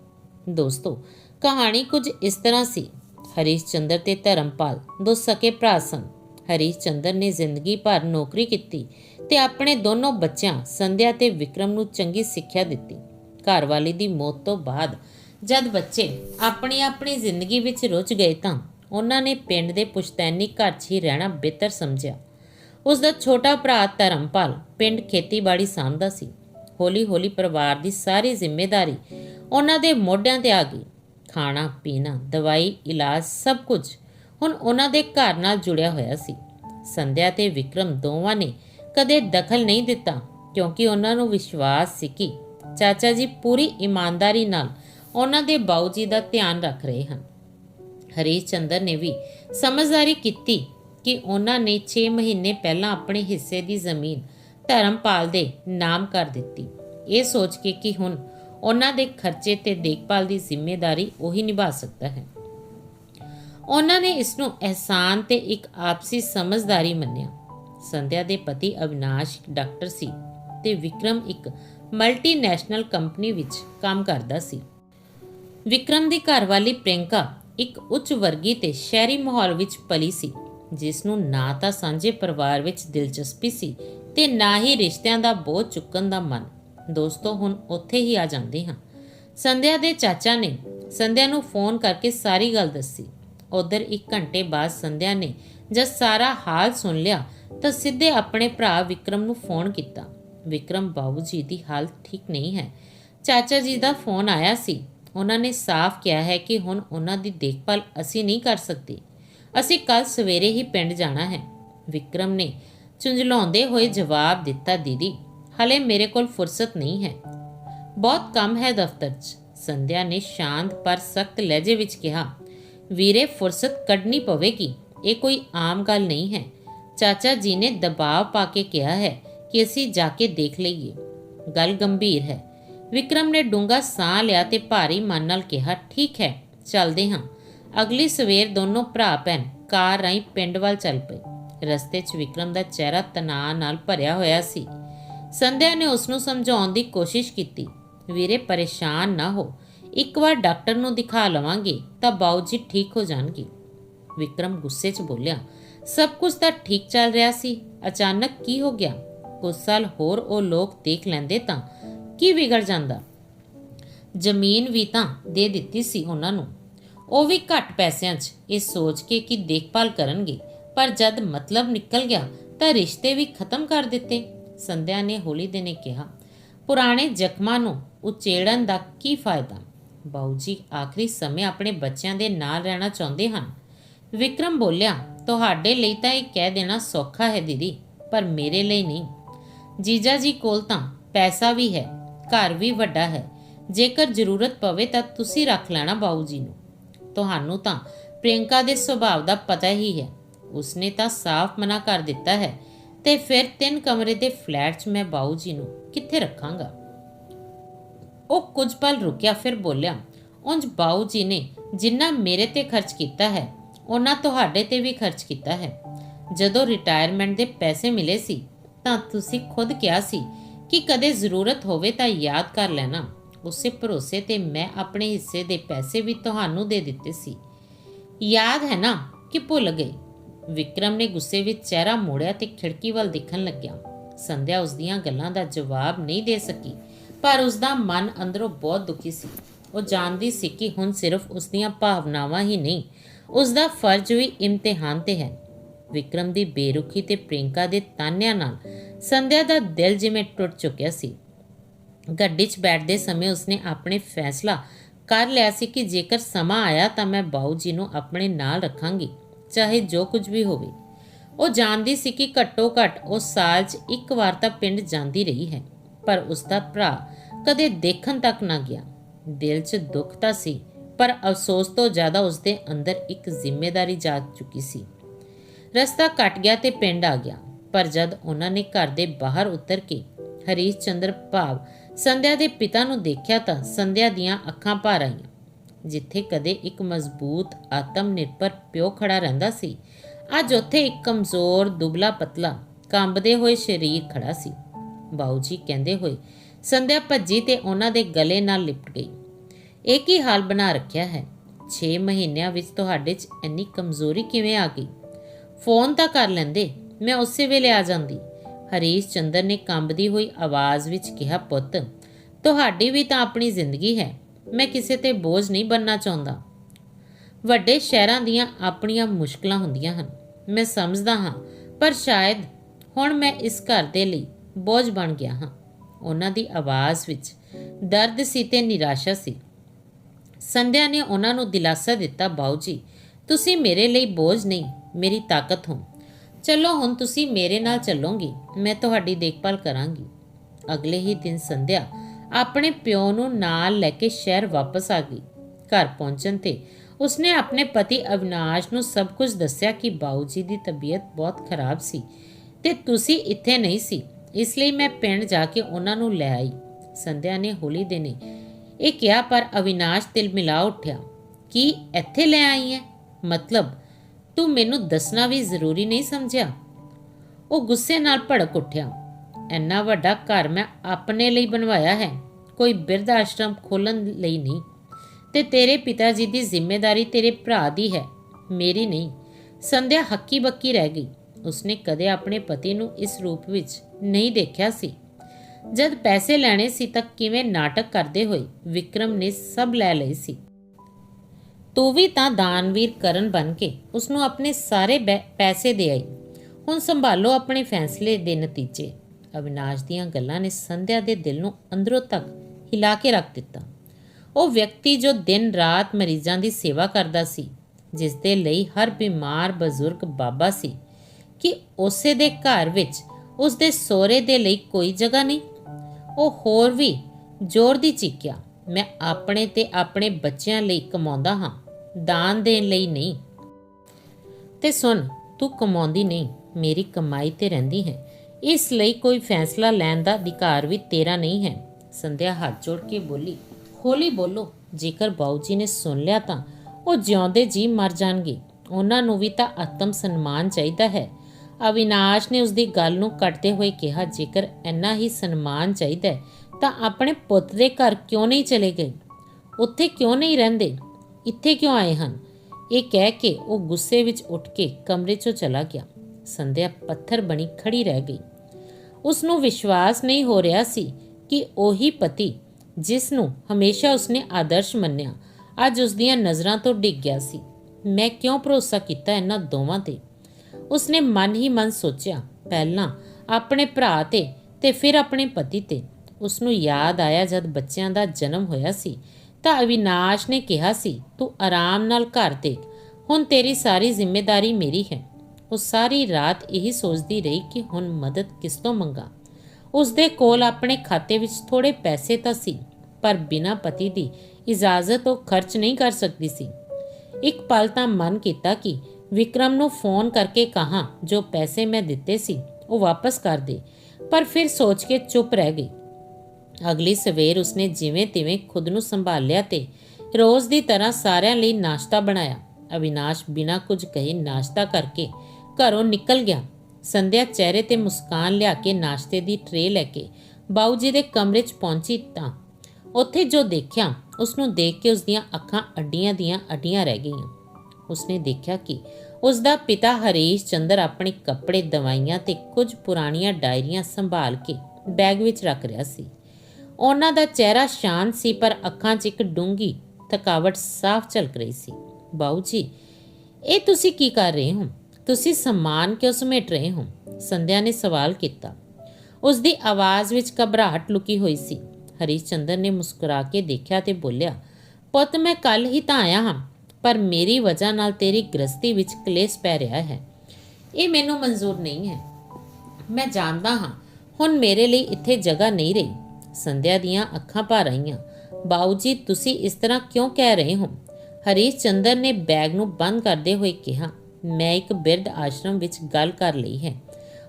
ਦੋਸਤੋ, ਕਹਾਣੀ ਕੁਝ ਇਸ ਤਰ੍ਹਾਂ ਸੀ। ਹਰੀਸ਼ ਚੰਦਰ ਤੇ ਧਰਮਪਾਲ ਦੋ ਸਕੇ ਭਰਾ ਸਨ। ਹਰੀਸ਼ ਚੰਦਰ ਨੇ ਜ਼ਿੰਦਗੀ ਭਰ ਨੌਕਰੀ ਕੀਤੀ ਤੇ ਆਪਣੇ ਦੋਨੋਂ ਬੱਚਿਆਂ ਸੰਧਿਆ ਤੇ ਵਿਕਰਮ ਨੂੰ ਚੰਗੀ ਸਿੱਖਿਆ ਦਿੱਤੀ। ਘਰਵਾਲੀ ਦੀ ਮੌਤ ਤੋਂ ਬਾਅਦ ਜਦ ਬੱਚੇ ਆਪਣੀ ਆਪਣੀ ਜ਼ਿੰਦਗੀ ਵਿੱਚ ਰੁੱਝ ਗਏ ਤਾਂ ਉਹਨਾਂ ਨੇ ਪਿੰਡ ਦੇ ਪੁਸ਼ਤੈਨੀ ਘਰ 'ਚ ਹੀ ਰਹਿਣਾ ਬਿਹਤਰ ਸਮਝਿਆ। ਉਸ ਦਾ ਛੋਟਾ ਭਰਾ ਧਰਮਪਾਲ ਪਿੰਡ ਖੇਤੀਬਾੜੀ ਸਾਂਭਦਾ ਸੀ। ਹੌਲੀ-ਹੌਲੀ ਪਰਿਵਾਰ ਦੀ ਸਾਰੀ ਜ਼ਿੰਮੇਵਾਰੀ ਉਹਨਾਂ ਦੇ ਮੋਢਿਆਂ ਤੇ ਆ ਗਈ। ਖਾਣਾ, ਪੀਣਾ, ਦਵਾਈ, ਇਲਾਜ ਸਭ ਕੁਝ ਹੁਣ ਉਹਨਾਂ ਦੇ ਘਰ ਨਾਲ ਜੁੜਿਆ ਹੋਇਆ ਸੀ। ਸੰਧਿਆ ਤੇ ਵਿਕਰਮ ਦੋਵਾਂ ਨੇ ਕਦੇ ਦਖਲ ਨਹੀਂ ਦਿੱਤਾ ਕਿਉਂਕਿ ਉਹਨਾਂ ਨੂੰ ਵਿਸ਼ਵਾਸ ਸੀ ਕਿ ਚਾਚਾ ਜੀ ਪੂਰੀ ਇਮਾਨਦਾਰੀ ਨਾਲ ਉਹਨਾਂ ਦੇ ਬਾਊ ਜੀ ਦਾ ਧਿਆਨ ਰੱਖ ਰਹੇ ਹਨ। ਹਰੀਸ਼ ਚੰਦਰ ਨੇ ਵੀ ਸਮਝਦਾਰੀ ਕੀਤੀ ਕਿ ਉਹਨਾਂ ਨੇ 6 ਮਹੀਨੇ ਪਹਿਲਾਂ ਆਪਣੇ ਹਿੱਸੇ ਦੀ ਜ਼ਮੀਨ ਧਰਮਪਾਲ ਦੇ ਨਾਮ ਕਰ ਦਿੱਤੀ। ਇਹ ਸੋਚ ਕੇ ਕਿ ਹੁਣ ਉਹਨਾਂ ਦੇ ਖਰਚੇ ਤੇ ਦੇਖਭਾਲ ਦੀ ਜ਼ਿੰਮੇਵਾਰੀ ਉਹੀ ਨਿਭਾ ਸਕਦਾ ਹੈ। ਉਹਨਾਂ ਨੇ ਇਸ ਨੂੰ ਅਹਿਸਾਨ ਤੇ ਇੱਕ ਆਪਸੀ ਸਮਝਦਾਰੀ ਮੰਨਿਆ। ਸੰਧਿਆ ਦੇ ਪਤੀ ਅਵਿਨਾਸ਼, ਡਾਕਟਰ ਸੀ ਤੇ ਵਿਕਰਮ ਇੱਕ ਮਲਟੀਨੈਸ਼ਨਲ ਕੰਪਨੀ ਵਿੱਚ ਕੰਮ ਕਰਦਾ ਸੀ। ਵਿਕਰਮ ਦੀ ਘਰਵਾਲੀ ਪ੍ਰਿੰਕਾ ਇੱਕ ਉੱਚ ਵਰਗੀ ਤੇ ਸ਼ਹਿਰੀ ਮਾਹੌਲ ਵਿੱਚ ਪਲੀ ਸੀ ਜਿਸ ਨੂੰ ਨਾ ਤਾਂ ਸਾਂਝੇ ਪਰਿਵਾਰ ਵਿੱਚ ਦਿਲਚਸਪੀ ਸੀ ਤੇ ਨਾ ਹੀ ਰਿਸ਼ਤਿਆਂ ਦਾ ਬੋਝ ਚੁੱਕਣ ਦਾ ਮਨ। ਦੋਸਤੋ, ਹੁਣ ਉੱਥੇ ਹੀ ਆ ਜਾਂਦੇ ਹਾਂ। ਸੰਧਿਆ ਦੇ ਚਾਚਾ ਨੇ ਸੰਧਿਆ ਨੂੰ ਫੋਨ ਕਰਕੇ ਸਾਰੀ ਗੱਲ ਦੱਸੀ। ਉਧਰ ਇੱਕ ਘੰਟੇ ਬਾਅਦ ਸੰਧਿਆ ਨੇ ਜਦ ਸਾਰਾ ਹਾਲ ਸੁਣ ਲਿਆ ਤਾਂ ਸਿੱਧੇ ਆਪਣੇ ਭਰਾ ਵਿਕਰਮ ਨੂੰ ਫੋਨ ਕੀਤਾ। ਵਿਕਰਮ ਬਾਬੂ ਜੀ, ਦੀ ਹਾਲਤ ਠੀਕ ਨਹੀਂ ਹੈ। ਚਾਚਾ ਜੀ ਦਾ ਫੋਨ ਆਇਆ ਸੀ। ਉਹਨਾਂ ਨੇ ਸਾਫ਼ ਕਿਹਾ ਹੈ ਕਿ ਹੁਣ ਉਹਨਾਂ ਦੀ ਦੇਖਭਾਲ ਅਸੀਂ ਨਹੀਂ ਕਰ ਸਕਦੇ। ਅਸੀਂ ਕੱਲ ਸਵੇਰੇ ਹੀ ਪਿੰਡ ਜਾਣਾ ਹੈ। ਵਿਕਰਮ ਨੇ ਝੁੰਝਲਾਉਂਦੇ ਹੋਏ ਜਵਾਬ ਦਿੱਤਾ, ਦੀਦੀ, ਹਲੇ ਮੇਰੇ ਕੋਲ ਫੁਰਸਤ ਨਹੀਂ ਹੈ। ਬਹੁਤ ਕੰਮ ਹੈ ਦਫ਼ਤਰ 'ਚ। ਸੰਧਿਆ ਨੇ ਸ਼ਾਂਤ ਪਰ ਸਖਤ ਲਹਿਜੇ ਵਿੱਚ ਕਿਹਾ, ਵੀਰੇ, ਫੁਰਸਤ ਕੱਢਣੀ ਪਵੇਗੀ। ਇਹ ਕੋਈ ਆਮ ਗੱਲ ਨਹੀਂ ਹੈ। ਚਾਚਾ ਜੀ ਨੇ ਦਬਾਅ ਪਾ ਕੇ ਕਿਹਾ ਹੈ ਕਿ ਅਸੀਂ ਜਾ ਕੇ ਦੇਖ ਲਈਏ। ਗੱਲ ਗੰਭੀਰ ਹੈ। ਵਿਕਰਮ ਨੇ ਡੂੰਗਾ ਸਾਹ ਲਿਆ ਤੇ ਭਾਰੀ ਮਨ ਨਾਲ ਕਿਹਾ, ਠੀਕ ਹੈ, ਚੱਲਦੇ ਹਾਂ। ਅਗਲੀ ਸਵੇਰ ਦੋਨੋਂ ਭਰਾ ਭੈਣ ਕਾਰ ਰਾਹੀਂ ਪਿੰਡ ਵੱਲ ਚੱਲ ਪਏ। ਰਸਤੇ 'ਚ ਵਿਕਰਮ ਦਾ ਚਿਹਰਾ ਤਣਾਅ ਨਾਲ ਭਰਿਆ ਹੋਇਆ ਸੀ। ਸੰਧਿਆ ਨੇ ਉਸ ਨੂੰ ਸਮਝਾਉਣ ਦੀ ਕੋਸ਼ਿਸ਼ ਕੀਤੀ, ਵੀਰੇ, ਪਰੇਸ਼ਾਨ ਨਾ ਹੋ। ਇੱਕ ਵਾਰ ਡਾਕਟਰ ਨੂੰ ਦਿਖਾ ਲਵਾਂਗੇ ਤਾਂ ਬਾਊ ਜੀ ਠੀਕ ਹੋ ਜਾਣਗੇ। ਵਿਕਰਮ ਗੁੱਸੇ 'ਚ ਬੋਲਿਆ, ਸਭ ਕੁਝ ਤਾਂ ਠੀਕ ਚੱਲ ਰਿਹਾ ਸੀ। ਅਚਾਨਕ ਕੀ ਹੋ ਗਿਆ? ਕੁਝ ਸਾਲ ਹੋਰ ਉਹ ਲੋਕ ਦੇਖ ਲੈਂਦੇ ਤਾਂ ਕੀ ਵਿਗੜ ਜਾਂਦਾ? ਜ਼ਮੀਨ ਵੀ ਤਾਂ ਦੇ ਦਿੱਤੀ ਸੀ ਉਹਨਾਂ ਨੂੰ। ਉਹ ਵੀ ਘੱਟ ਪੈਸਿਆਂ 'ਚ ਇਹ ਸੋਚ ਕੇ ਕਿ ਦੇਖਭਾਲ ਕਰਨਗੇ, ਪਰ ਜਦ ਮਤਲਬ ਨਿਕਲ ਗਿਆ ਤਾਂ ਰਿਸ਼ਤੇ ਵੀ ਖਤਮ ਕਰ ਦਿੱਤੇ। ਸੰਧਿਆ ਨੇ ਹੋਲੀ ਦੇ ਨੇ ਕਿਹਾ, ਪੁਰਾਣੇ ਜ਼ਖਮਾਂ ਨੂੰ ਉਚੇੜਨ ਦਾ ਕੀ ਫਾਇਦਾ? ਬਾਊ ਜੀ, ਆਖਰੀ ਸਮੇਂ ਆਪਣੇ ਬੱਚਿਆਂ ਦੇ ਨਾਲ ਰਹਿਣਾ ਚਾਹੁੰਦੇ ਹਨ। ਵਿਕਰਮ ਬੋਲਿਆ, ਤੁਹਾਡੇ ਲਈ ਤਾਂ ਇਹ ਕਹਿ ਦੇਣਾ ਸੌਖਾ ਹੈ ਦੀਦੀ, ਪਰ ਮੇਰੇ ਲਈ ਨਹੀਂ। ਜੀਜਾ ਜੀ ਕੋਲ ਤਾਂ ਪੈਸਾ ਵੀ ਹੈ ਘਰ ਵੀ ਵੱਡਾ ਹੈ। ਜੇਕਰ ਜ਼ਰੂਰਤ ਪਵੇ ਤਾਂ ਤੁਸੀਂ ਰੱਖ ਲੈਣਾ ਬਾਊ ਜੀ ਨੂੰ। ਤੁਹਾਨੂੰ ਤਾਂ ਪ੍ਰਿਯੰਕਾ ਦੇ ਸੁਭਾਅ ਦਾ ਪਤਾ ਹੀ ਹੈ। ਉਸਨੇ ਤਾਂ ਸਾਫ਼ ਮਨਾ ਕਰ ਦਿੱਤਾ ਹੈ। ਤੇ ਫਿਰ ਤਿੰਨ ਕਮਰੇ ਦੇ ਫਲੈਟ 'ਚ ਮੈਂ ਬਾਊ ਜੀ ਨੂੰ ਕਿੱਥੇ ਰੱਖਾਂਗਾ? ਉਹ ਕੁਝ ਪਲ ਰੁਕਿਆ, ਫਿਰ ਬੋਲਿਆ ਉਂਝ ਬਾਊ ਜੀ ਨੇ ਜਿੰਨਾ ਮੇਰੇ ਤੇ ਖਰਚ ਕੀਤਾ ਹੈ ਉਹਨਾਂ ਤੁਹਾਡੇ ਤੇ ਵੀ ਖਰਚ ਕੀਤਾ ਹੈ। ਜਦੋਂ ਰਿਟਾਇਰਮੈਂਟ ਦੇ ਪੈਸੇ ਮਿਲੇ ਸੀ, ਤਾਂ ਤੁਸੀਂ ਖੁਦ ਕਿਹਾ ਸੀ ਕਿ ਕਦੇ ਜ਼ਰੂਰਤ ਹੋਵੇ ਤਾਂ ਯਾਦ ਕਰ ਲੈਣਾ। ਉਸੇ ਭਰੋਸੇ ਤੇ ਮੈਂ ਆਪਣੇ ਹਿੱਸੇ ਦੇ ਪੈਸੇ ਵੀ ਤੁਹਾਨੂੰ ਦੇ ਦਿੱਤੇ ਸੀ। ਯਾਦ ਹੈ ਨਾ ਕਿ ਭੁੱਲ ਗਏ। ਵਿਕਰਮ ਨੇ ਗੁੱਸੇ ਵਿੱਚ ਚਿਹਰਾ ਮੋੜਿਆ ਤੇ ਖਿੜਕੀ ਵੱਲ ਦੇਖਣ ਲੱਗਿਆ। ਸੰਧਿਆ ਉਸ ਦੀਆਂ ਗੱਲਾਂ ਦਾ ਜਵਾਬ ਨਹੀਂ ਦੇ ਸਕੀ, ਪਰ ਉਸ ਦਾ ਮਨ ਅੰਦਰੋਂ ਬਹੁਤ ਦੁਖੀ ਸੀ। ਉਹ ਜਾਣਦੀ ਸੀ ਕਿ ਹੁਣ ਸਿਰਫ ਉਸ ਦੀਆਂ ਭਾਵਨਾਵਾਂ ਹੀ ਨਹੀਂ, ਉਸ ਦਾ ਫਰਜ਼ ਵੀ ਇਮਤਿਹਾਨ ਤੇ ਹੈ। ਵਿਕਰਮ ਦੀ ਬੇਰੁਖੀ ਤੇ ਪ੍ਰਿੰਕਾ ਦੇ ਤਾਨਿਆਂ ਨਾਲ ਸੰਧਿਆ ਦਾ ਦਿਲ ਜਿਵੇਂ ਟੁੱਟ ਚੁੱਕਿਆ ਸੀ। ਗੱਡੀ 'ਚ ਬੈਠਦੇ ਸਮੇਂ ਉਸਨੇ ਆਪਣੇ ਫੈਸਲਾ ਕਰ ਲਿਆ ਸੀ ਕਿ ਜੇਕਰ ਸਮਾਂ ਆਇਆ ਤਾਂ ਮੈਂ ਬਾਊ ਜੀ ਨੂੰ ਆਪਣੇ ਨਾਲ ਰੱਖਾਂਗੀ, ਚਾਹੇ ਜੋ ਕੁਝ ਵੀ ਹੋਵੇ। ਉਹ ਜਾਣਦੀ ਸੀ ਕਿ ਘੱਟੋ ਘੱਟ ਉਹ ਸਾਲ 'ਚ ਇੱਕ ਵਾਰ ਤਾਂ ਪਿੰਡ ਜਾਂਦੀ ਰਹੀ ਹੈ, ਪਰ ਉਸ ਦਾ ਭਰਾ ਕਦੇ ਦੇਖਣ ਤੱਕ ਨਾ ਗਿਆ। ਦਿਲ 'ਚ ਦੁੱਖ ਤਾਂ ਸੀ, ਪਰ ਅਫਸੋਸ ਤੋਂ ਜ਼ਿਆਦਾ ਉਸ ਦੇ ਅੰਦਰ ਇੱਕ ਜ਼ਿੰਮੇਵਾਰੀ ਜਾਗ ਚੁੱਕੀ ਸੀ। ਰਸਤਾ ਕੱਟ ਗਿਆ ਤੇ ਪਿੰਡ ਆ ਗਿਆ। ਪਰ ਜਦ ਉਹਨਾਂ ਨੇ ਘਰ ਦੇ ਬਾਹਰ ਉਤਰ ਕੇ ਹਰੀਸ਼ ਚੰਦਰ ਭਾਵ ਸੰਧਿਆ ਦੇ ਪਿਤਾ ਨੂੰ ਦੇਖਿਆ ਤਾਂ ਸੰਧਿਆ ਦੀਆਂ ਅੱਖਾਂ ਭਰ ਆਈਆਂ, ਜਿੱਥੇ ਕਦੇ ਇੱਕ ਮਜ਼ਬੂਤ ਆਤਮ ਨਿਰਭਰ ਪਿਓ ਖੜਾ ਰਹਿੰਦਾ ਸੀ। ਅੱਜ ਉੱਥੇ ਇੱਕ ਕਮਜ਼ੋਰ, ਦੁਬਲਾ ਪਤਲਾ, ਕੰਬਦੇ ਹੋਏ ਸਰੀਰ ਖੜਾ ਸੀ। ਬਾਊ ਜੀ ਕਹਿੰਦੇ ਹੋਏ ਸੰਧਿਆ ਭੱਜੀ ਤੇ ਉਹਨਾਂ ਦੇ ਗਲੇ ਨਾਲ ਲਿਪਟ ਗਈ। ਇਹ ਕੀ ਹਾਲ ਬਣਾ ਰੱਖਿਆ ਹੈ? 6 ਮਹੀਨਿਆਂ ਵਿੱਚ ਤੁਹਾਡੇ 'ਚ ਇੰਨੀ ਕਮਜ਼ੋਰੀ ਕਿਵੇਂ ਆ ਗਈ? ਫੋਨ ਤਾਂ ਕਰ ਲੈਂਦੇ ਮੈਂ ਉਸੇ ਵੇਲੇ ਆ ਜਾਂਦੀ। ਹਰੀਸ਼ ਚੰਦਰ ਨੇ ਕੰਬਦੀ ਹੋਈ ਆਵਾਜ਼ ਵਿੱਚ ਕਿਹਾ, ਪੁੱਤ, ਤੁਹਾਡੀ ਵੀ ਤਾਂ ਆਪਣੀ ਜ਼ਿੰਦਗੀ ਹੈ। ਮੈਂ ਕਿਸੇ ਤੇ ਬੋਝ ਨਹੀਂ ਬੰਨਣਾ ਚਾਹੁੰਦਾ। ਵੱਡੇ ਸ਼ਹਿਰਾਂ ਦੀਆਂ ਆਪਣੀਆਂ ਮੁਸ਼ਕਲਾਂ ਹੁੰਦੀਆਂ ਹਨ। ਮੈਂ ਸਮਝਦਾ ਹਾਂ, ਪਰ ਸ਼ਾਇਦ ਹੁਣ ਮੈਂ ਇਸ ਘਰ ਦੇ ਲਈ ਬੋਝ ਬਣ ਗਿਆ ਹਾਂ। ਉਹਨਾਂ ਦੀ ਆਵਾਜ਼ ਵਿੱਚ ਦਰਦ ਸੀ ਤੇ ਨਿਰਾਸ਼ਾ ਸੀ। ਸੰਧਿਆ ਨੇ ਉਹਨਾਂ ਨੂੰ ਦਿਲਾਸਾ ਦਿੱਤਾ, ਬਾਊ ਜੀ, ਤੁਸੀਂ ਮੇਰੇ ਲਈ ਬੋਝ ਨਹੀਂ, ਮੇਰੀ ਤਾਕਤ ਹੋ। ਚਲੋ ਹੁਣ ਤੁਸੀਂ ਮੇਰੇ ਨਾਲ ਚੱਲੋਗੇ, ਮੈਂ ਤੁਹਾਡੀ ਦੇਖਭਾਲ ਕਰਾਂਗੀ। ਅਗਲੇ ਹੀ ਦਿਨ ਸੰਧਿਆ ਆਪਣੇ ਪਿਓ ਨੂੰ ਨਾਲ ਲੈ ਕੇ ਸ਼ਹਿਰ ਵਾਪਸ ਆ ਗਈ। ਘਰ ਪਹੁੰਚਣ ਤੇ ਉਸਨੇ ਆਪਣੇ ਪਤੀ ਅਵਿਨਾਸ਼ ਨੂੰ ਸਭ ਕੁਝ ਦੱਸਿਆ ਕਿ ਬਾਊ ਜੀ ਦੀ ਤਬੀਅਤ ਬਹੁਤ ਖਰਾਬ ਸੀ ਤੇ ਤੁਸੀਂ ਇੱਥੇ ਨਹੀਂ ਸੀ, ਇਸ ਲਈ ਮੈਂ ਪਿੰਡ ਜਾ ਕੇ ਉਹਨਾਂ ਨੂੰ ਲੈ ਆਈ। ਸੰਧਿਆ ਨੇ ਹੋਲੀ ਦਿਨੇ ਇਹ ਕਿਹਾ, ਪਰ ਅਵਿਨਾਸ਼ ਤਿਲ ਮਿਲਾ ਉੱਠਿਆ, ਕੀ ਇੱਥੇ ਲੈ ਆਈ ਹੈ ਮਤਲਬ ਤੂੰ ਮੈਨੂੰ ਦੱਸਣਾ ਵੀ ਜ਼ਰੂਰੀ ਨਹੀਂ ਸਮਝਿਆ। ਉਹ ਗੁੱਸੇ ਨਾਲ ਭੜਕ ਉੱਠਿਆ। ਇੰਨਾ ਵੱਡਾ ਘਰ ਮੈਂ ਆਪਣੇ ਲਈ ਬਣਵਾਇਆ ਹੈ। ਕੋਈ ਬਿਰਧ ਆਸ਼ਰਮ ਖੋਲਣ ਲਈ ਨਹੀਂ। ਤੇ ਤੇਰੇ ਪਿਤਾ ਜੀ ਦੀ ਜ਼ਿੰਮੇਵਾਰੀ ਤੇਰੇ ਭਰਾ ਦੀ ਹੈ। ਮੇਰੀ ਨਹੀਂ। ਸੰਧਿਆ ਹੱਕੀ ਬੱਕੀ ਰਹਿ ਗਈ। ਉਸਨੇ ਕਦੇ ਆਪਣੇ ਪਤੀ ਨੂੰ ਇਸ ਰੂਪ ਵਿੱਚ ਨਹੀਂ ਦੇਖਿਆ ਸੀ। ਜਦ ਪੈਸੇ ਲੈਣੇ ਸੀ ਤਾਂ ਕਿਵੇਂ ਨਾਟਕ ਕਰਦੇ ਹੋਏ ਵਿਕਰਮ ਨੇ ਸਭ ਲੈ ਲਏ ਸੀ। ਤੂੰ ਵੀ ਤਾਂ ਦਾਨਵੀਰ ਕਰਨ ਬਣ ਕੇ ਉਸ ਨੂੰ ਆਪਣੇ ਸਾਰੇ ਬੈ- ਪੈਸੇ ਦੇ ਆਈ। ਹੁਣ ਸੰਭਾਲੋ ਆਪਣੇ ਫੈਸਲੇ ਦੇ ਨਤੀਜੇ। ਅਵਿਨਾਸ਼ ਦੀਆਂ ਗੱਲਾਂ ਨੇ ਸੰਧਿਆ ਦੇ ਦਿਲ ਨੂੰ ਅੰਦਰੋਂ ਤੱਕ ਹਿਲਾ ਕੇ ਰੱਖ ਦਿੱਤਾ। ਉਹ ਵਿਅਕਤੀ ਜੋ ਦਿਨ ਰਾਤ ਮਰੀਜ਼ਾਂ ਦੀ ਸੇਵਾ ਕਰਦਾ ਸੀ, ਜਿਸ ਦੇ ਲਈ ਹਰ ਬਿਮਾਰ ਬਜ਼ੁਰਗ ਬਾਬਾ ਸੀ, ਕਿ ਉਸੇ ਦੇ ਘਰ ਵਿੱਚ ਉਸ ਦੇ ਸੋਹਰੇ ਦੇ ਲਈ ਕੋਈ ਜਗ੍ਹਾ ਨਹੀਂ। ਉਹ ਹੋਰ ਵੀ ਜ਼ੋਰ ਦੀ ਚੀਕਿਆ, ਮੈਂ ਆਪਣੇ ਤੇ ਆਪਣੇ ਬੱਚਿਆਂ ਲਈ ਕਮਾਉਂਦਾ ਹਾਂ ਦਾਨ ਦੇਣ ਲਈ ਨਹੀਂ। ਤੇ ਸੁਣ, ਤੂੰ ਕਮਾਉਂਦੀ ਨਹੀਂ, ਮੇਰੀ ਕਮਾਈ ਤੇ ਰਹਿੰਦੀ ਹੈ। ਇਸ ਲਈ ਕੋਈ ਫੈਸਲਾ ਲੈਣ ਦਾ ਅਧਿਕਾਰ ਵੀ ਤੇਰਾ ਨਹੀਂ ਹੈ। ਸੰਧਿਆ ਹੱਥ ਜੋੜ ਕੇ ਬੋਲੀ, ਹੌਲੀ ਬੋਲੋ, ਜੇਕਰ ਬਾਊ ਜੀ ਨੇ ਸੁਣ ਲਿਆ ਤਾਂ ਉਹ ਜਿਉਂਦੇ ਜੀ ਮਰ ਜਾਣਗੇ। ਉਹਨਾਂ ਨੂੰ ਵੀ ਤਾਂ ਆਤਮ ਸਨਮਾਨ ਚਾਹੀਦਾ ਹੈ। ਅਵਿਨਾਸ਼ ਨੇ ਉਸ ਦੀ ਗੱਲ ਨੂੰ ਕੱਟਦੇ ਹੋਏ ਕਿਹਾ, ਜੇਕਰ ਇੰਨਾ ਹੀ ਸਨਮਾਨ ਚਾਹੀਦਾ ਤਾਂ ਆਪਣੇ ਪੁੱਤ ਦੇ ਘਰ ਕਿਉਂ ਨਹੀਂ ਚਲੇ ਗਏ? ਉੱਥੇ ਕਿਉਂ ਨਹੀਂ ਰਹਿੰਦੇ? ਇੱਥੇ ਕਿਉਂ ਆਏ ਹਨ? ਇਹ ਕਹਿ ਕੇ ਉਹ ਗੁੱਸੇ ਵਿੱਚ ਉੱਠ ਕੇ ਕਮਰੇ 'ਚੋਂ ਚਲਾ ਗਿਆ। ਸੰਧਿਆ ਪੱਥਰ ਬਣੀ ਖੜੀ ਰਹਿ ਗਈ। ਉਸ ਨੂੰ ਵਿਸ਼ਵਾਸ ਨਹੀਂ ਹੋ ਰਿਹਾ ਸੀ ਕਿ ਉਹੀ ਪਤੀ ਜਿਸ ਨੂੰ ਹਮੇਸ਼ਾ ਉਸਨੇ ਆਦਰਸ਼ ਮੰਨਿਆ, ਅੱਜ ਉਸ ਦੀਆਂ ਨਜ਼ਰਾਂ ਤੋਂ ਡਿੱਗ ਗਿਆ ਸੀ। ਮੈਂ ਕਿਉਂ ਭਰੋਸਾ ਕੀਤਾ ਇਹਨਾਂ ਦੋਵਾਂ ਤੇ? ਉਸਨੇ ਮਨ ਹੀ ਮਨ ਸੋਚਿਆ, ਪਹਿਲਾਂ ਆਪਣੇ ਭਰਾ ਤੇ ਤੇ ਫਿਰ ਆਪਣੇ ਪਤੀ ਤੇ। ਉਸ ਨੂੰ ਯਾਦ ਆਇਆ ਜਦ ਬੱਚਿਆਂ ਦਾ ਜਨਮ ਹੋਇਆ ਸੀ ਤਾਂ ਅਵਿਨਾਸ਼ ਨੇ ਕਿਹਾ ਸੀ, ਤੂੰ ਆਰਾਮ ਨਾਲ ਘਰ ਦੇਖ। ਹੁਣ ਤੇਰੀ ਸਾਰੀ ਜ਼ਿੰਮੇਵਾਰੀ ਮੇਰੀ ਹੈ। ਉਹ ਸਾਰੀ ਰਾਤ ਇਹੀ ਸੋਚਦੀ ਰਹੀ ਕਿ ਹੁਣ ਮਦਦ ਕਿਸ ਤੋਂ ਮੰਗਾ। ਉਸ ਦੇ ਕੋਲ ਆਪਣੇ ਖਾਤੇ ਵਿੱਚ ਥੋੜੇ ਪੈਸੇ ਤਾਂ ਸੀ, ਪਰ ਬਿਨਾਂ ਪਤੀ ਦੀ ਇਜਾਜ਼ਤ ਉਹ ਖਰਚ ਨਹੀਂ ਕਰ ਸਕਦੀ ਸੀ। ਇੱਕ ਪਲ ਤਾਂ ਮਨ ਕੀਤਾ ਕਿ ਵਿਕਰਮ ਨੂੰ ਫੋਨ ਕਰਕੇ ਕਹਾ, ਜੋ ਪੈਸੇ ਮੈਂ ਦਿੱਤੇ ਸੀ, ਉਹ ਵਾਪਸ ਕਰ ਦੇ। ਪਰ ਫਿਰ ਸੋਚ ਕੇ ਚੁੱਪ ਰਹਿ ਗਈ। ਅਗਲੀ ਸਵੇਰ ਉਸਨੇ ਜਿਵੇਂ ਤਿਵੇਂ ਖੁਦ ਨੂੰ ਸੰਭਾਲਿਆ ਤੇ ਰੋਜ਼ ਦੀ ਤਰ੍ਹਾਂ ਸਾਰਿਆਂ ਲਈ ਨਾਸ਼ਤਾ ਬਣਾਇਆ। ਅਵਿਨਾਸ਼ ਬਿਨਾਂ ਕੁਝ ਕਹੇ ਨਾਸ਼ਤਾ ਕਰਕੇ ਘਰੋਂ ਨਿਕਲ ਗਿਆ। ਸੰਧਿਆ ਚਿਹਰੇ ਤੇ ਮੁਸਕਾਨ ਲਿਆ ਕੇ ਨਾਸ਼ਤੇ ਦੀ ਟਰੇ ਲੈ ਕੇ ਬਾਊ ਜੀ ਦੇ ਕਮਰੇ 'ਚ ਪਹੁੰਚੀ ਤਾਂ ਉੱਥੇ ਜੋ ਦੇਖਿਆ ਉਸ ਨੂੰ ਦੇਖ ਕੇ ਉਸ ਦੀਆਂ ਅੱਖਾਂ ਅੱਡੀਆਂ ਦੀਆਂ ਅੱਡੀਆਂ ਰਹਿ ਗਈਆਂ। ਉਸਨੇ ਦੇਖਿਆ ਕਿ ਉਸ ਦਾ ਪਿਤਾ ਹਰੀਸ਼ ਚੰਦਰ ਆਪਣੇ ਕੱਪੜੇ, ਦਵਾਈਆਂ ਤੇ ਕੁਝ ਪੁਰਾਣੀਆਂ ਡਾਇਰੀਆਂ ਸੰਭਾਲ ਕੇ ਬੈਗ ਵਿੱਚ ਰੱਖ ਰਿਹਾ ਸੀ। ਉਹਨਾਂ ਦਾ ਚਿਹਰਾ ਸ਼ਾਂਤ ਸੀ, ਪਰ ਅੱਖਾਂ 'ਚ ਇੱਕ ਡੂੰਗੀ ਥਕਾਵਟ ਸਾਫ਼ ਝਲਕ ਰਹੀ ਸੀ। ਬਾਊ ਜੀ, ਇਹ ਤੁਸੀਂ ਕੀ ਕਰ ਰਹੇ ਹੋ? ਤੁਸੀਂ ਸਮਾਨ ਕਿਉਂ ਸਮੇਟ ਰਹੇ ਹੋ? ਸੰਧਿਆ ਨੇ ਸਵਾਲ ਕੀਤਾ। ਉਸ ਦੀ ਆਵਾਜ਼ ਵਿੱਚ ਘਬਰਾਹਟ ਲੁਕੀ ਹੋਈ ਸੀ। ਹਰੀਸ਼ ਚੰਦਰ ਨੇ ਮੁਸਕਰਾ ਕੇ ਦੇਖਿਆ ਤੇ ਬੋਲਿਆ, ਪੁੱਤ, ਮੈਂ ਕੱਲ ਹੀ ਤਾਂ ਆਇਆ ਹਾਂ, ਪਰ ਮੇਰੀ ਵਜ੍ਹਾ ਨਾਲ ਤੇਰੀ ਗ੍ਰਸਤੀ ਵਿੱਚ ਕਲੇਸ਼ ਪੈ ਰਿਹਾ ਹੈ। ਇਹ ਮੈਨੂੰ ਮਨਜ਼ੂਰ ਨਹੀਂ ਹੈ। ਮੈਂ ਜਾਣਦਾ ਹਾਂ, ਹੁਣ ਮੇਰੇ ਲਈ ਇੱਥੇ ਜਗ੍ਹਾ ਨਹੀਂ ਰਹੀ। ਸੰਧਿਆ ਦੀਆਂ ਅੱਖਾਂ ਭਰ ਆਈਆਂ ਬਾਊ ਜੀ, ਤੁਸੀਂ ਇਸ ਤਰ੍ਹਾਂ ਕਿਉਂ ਕਹਿ ਰਹੇ ਹੋ? ਹਰੀਸ਼ ਚੰਦਰ ਨੇ ਬੈਗ ਨੂੰ ਬੰਦ ਕਰਦੇ ਹੋਏ ਕਿਹਾ, ਮੈਂ ਇੱਕ ਬਿਰਧ ਆਸ਼ਰਮ ਵਿੱਚ ਗੱਲ ਕਰ ਲਈ ਹੈ।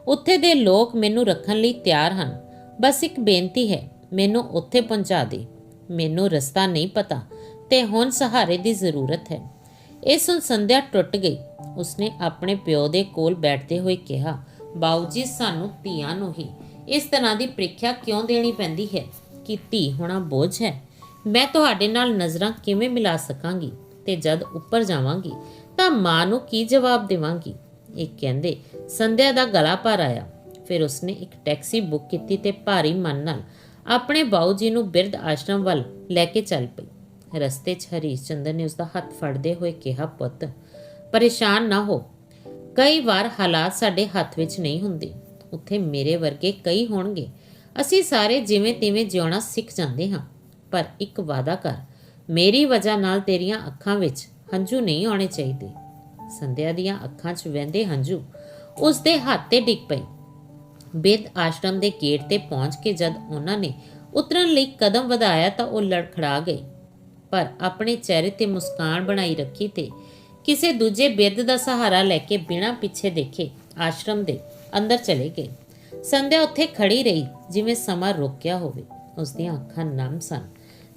ਉੱਥੇ ਦੇ ਲੋਕ ਮੈਨੂੰ ਰੱਖਣ ਲਈ ਤਿਆਰ ਹਨ। ਬਸ ਇੱਕ ਬੇਨਤੀ ਹੈ, ਮੈਨੂੰ ਉੱਥੇ ਪਹੁੰਚਾ ਦੇ। ਮੈਨੂੰ ਰਸਤਾ ਨਹੀਂ ਪਤਾ ਤੇ ਹੁਣ ਸਹਾਰੇ ਦੀ ਜ਼ਰੂਰਤ ਹੈ। ਇਹ ਸੁਣ ਸੰਧਿਆ ਟੁੱਟ ਗਈ। ਉਸਨੇ ਆਪਣੇ ਪਿਓ ਦੇ ਕੋਲ ਬੈਠਦੇ ਹੋਏ ਕਿਹਾ, ਬਾਊ ਜੀ, ਸਾਨੂੰ ਧੀਆਂ ਨੂੰ ਹੀ ਇਸ ਤਰ੍ਹਾਂ ਦੀ ਪ੍ਰੀਖਿਆ ਕਿਉਂ ਦੇਣੀ ਪੈਂਦੀ ਹੈ? ਕਿ ਧੀ ਹੋਣਾ ਬੋਝ ਹੈ? ਮੈਂ ਤੁਹਾਡੇ ਨਾਲ ਨਜ਼ਰਾਂ ਕਿਵੇਂ ਮਿਲਾ ਸਕਾਂਗੀ ਤੇ ਜਦ ਉੱਪਰ ਜਾਵਾਂਗੀ ਤਾਂ ਮਾਂ ਨੂੰ ਕੀ ਜਵਾਬ ਦੇਵਾਂਗੀ? ਇਹ ਕਹਿੰਦੇ ਸੰਧਿਆ ਦਾ ਗਲਾ ਭਰ ਆਇਆ। ਫਿਰ ਉਸਨੇ ਇੱਕ ਟੈਕਸੀ ਬੁੱਕ ਕੀਤੀ ਤੇ ਭਾਰੀ ਮਨ ਨਾਲ ਆਪਣੇ ਬਾਊ ਜੀ ਨੂੰ ਬਿਰਧ ਆਸ਼ਰਮ ਵੱਲ ਲੈ ਕੇ ਚੱਲ ਪਈ। ਰਸਤੇ 'ਚ ਹਰੀਸ਼ ਚੰਦਰ ਨੇ ਉਸਦਾ ਹੱਥ ਫੜਦੇ ਹੋਏ ਕਿਹਾ, ਪੁੱਤ, ਪਰੇਸ਼ਾਨ ਨਾ ਹੋ। ਕਈ ਵਾਰ ਹਾਲਾਤ ਸਾਡੇ ਹੱਥ ਵਿੱਚ ਨਹੀਂ ਹੁੰਦੇ। ਉੱਥੇ ਮੇਰੇ ਵਰਗੇ ਕਈ ਹੋਣਗੇ। ਅਸੀਂ ਸਾਰੇ ਜਿਵੇਂ ਤਿਵੇਂ ਜਿਉਣਾ ਸਿੱਖ ਜਾਂਦੇ ਹਾਂ। ਪਰ ਇੱਕ ਵਾਅਦਾ ਕਰ, ਮੇਰੀ ਵਜ੍ਹਾ ਨਾਲ ਤੇਰੀਆਂ ਅੱਖਾਂ ਵਿੱਚ ਹੰਝੂ ਨਹੀਂ ਆਉਣੇ ਚਾਹੀਦੇ। ਸੰਧਿਆ ਦੀਆਂ ਅੱਖਾਂ 'ਚ ਵਹਿੰਦੇ ਹੰਝੂ, ਉਸ ਦੇ ਹੱਥ ਤੇ ਡਿੱਗ ਪਏ ਬੇਦ ਆਸ਼ਰਮ ਦੇ ਗੇਟ ਤੇ ਪਹੁੰਚ ਕੇ ਜਦ ਉਹਨਾਂ ਨੇ ਉਤਰਨ ਲਈ ਕਦਮ ਵਧਾਇਆ ਤਾਂ ਉਹ ਲੜਖੜਾ ਗਈ ਪਰ ਆਪਣੇ ਚਿਹਰੇ ਤੇ ਮੁਸਕਾਨ ਬਣਾਈ ਰੱਖੀ ਤੇ ਕਿਸੇ ਦੂਜੇ ਬਿਰਧ ਦਾ ਸਹਾਰਾ ਲੈ ਕੇ ਬਿਨਾਂ ਪਿੱਛੇ ਦੇਖੇ ਆਸ਼ਰਮ ਦੇ ਅੰਦਰ ਚਲੇ ਗਏ। ਸੰਧਿਆ ਉੱਥੇ ਖੜੀ ਰਹੀ, ਜਿਵੇਂ ਸਮਾਂ ਰੁਕਿਆ ਹੋਵੇ। ਉਸ ਦੀਆਂ ਅੱਖਾਂ ਨਮ ਸਨ।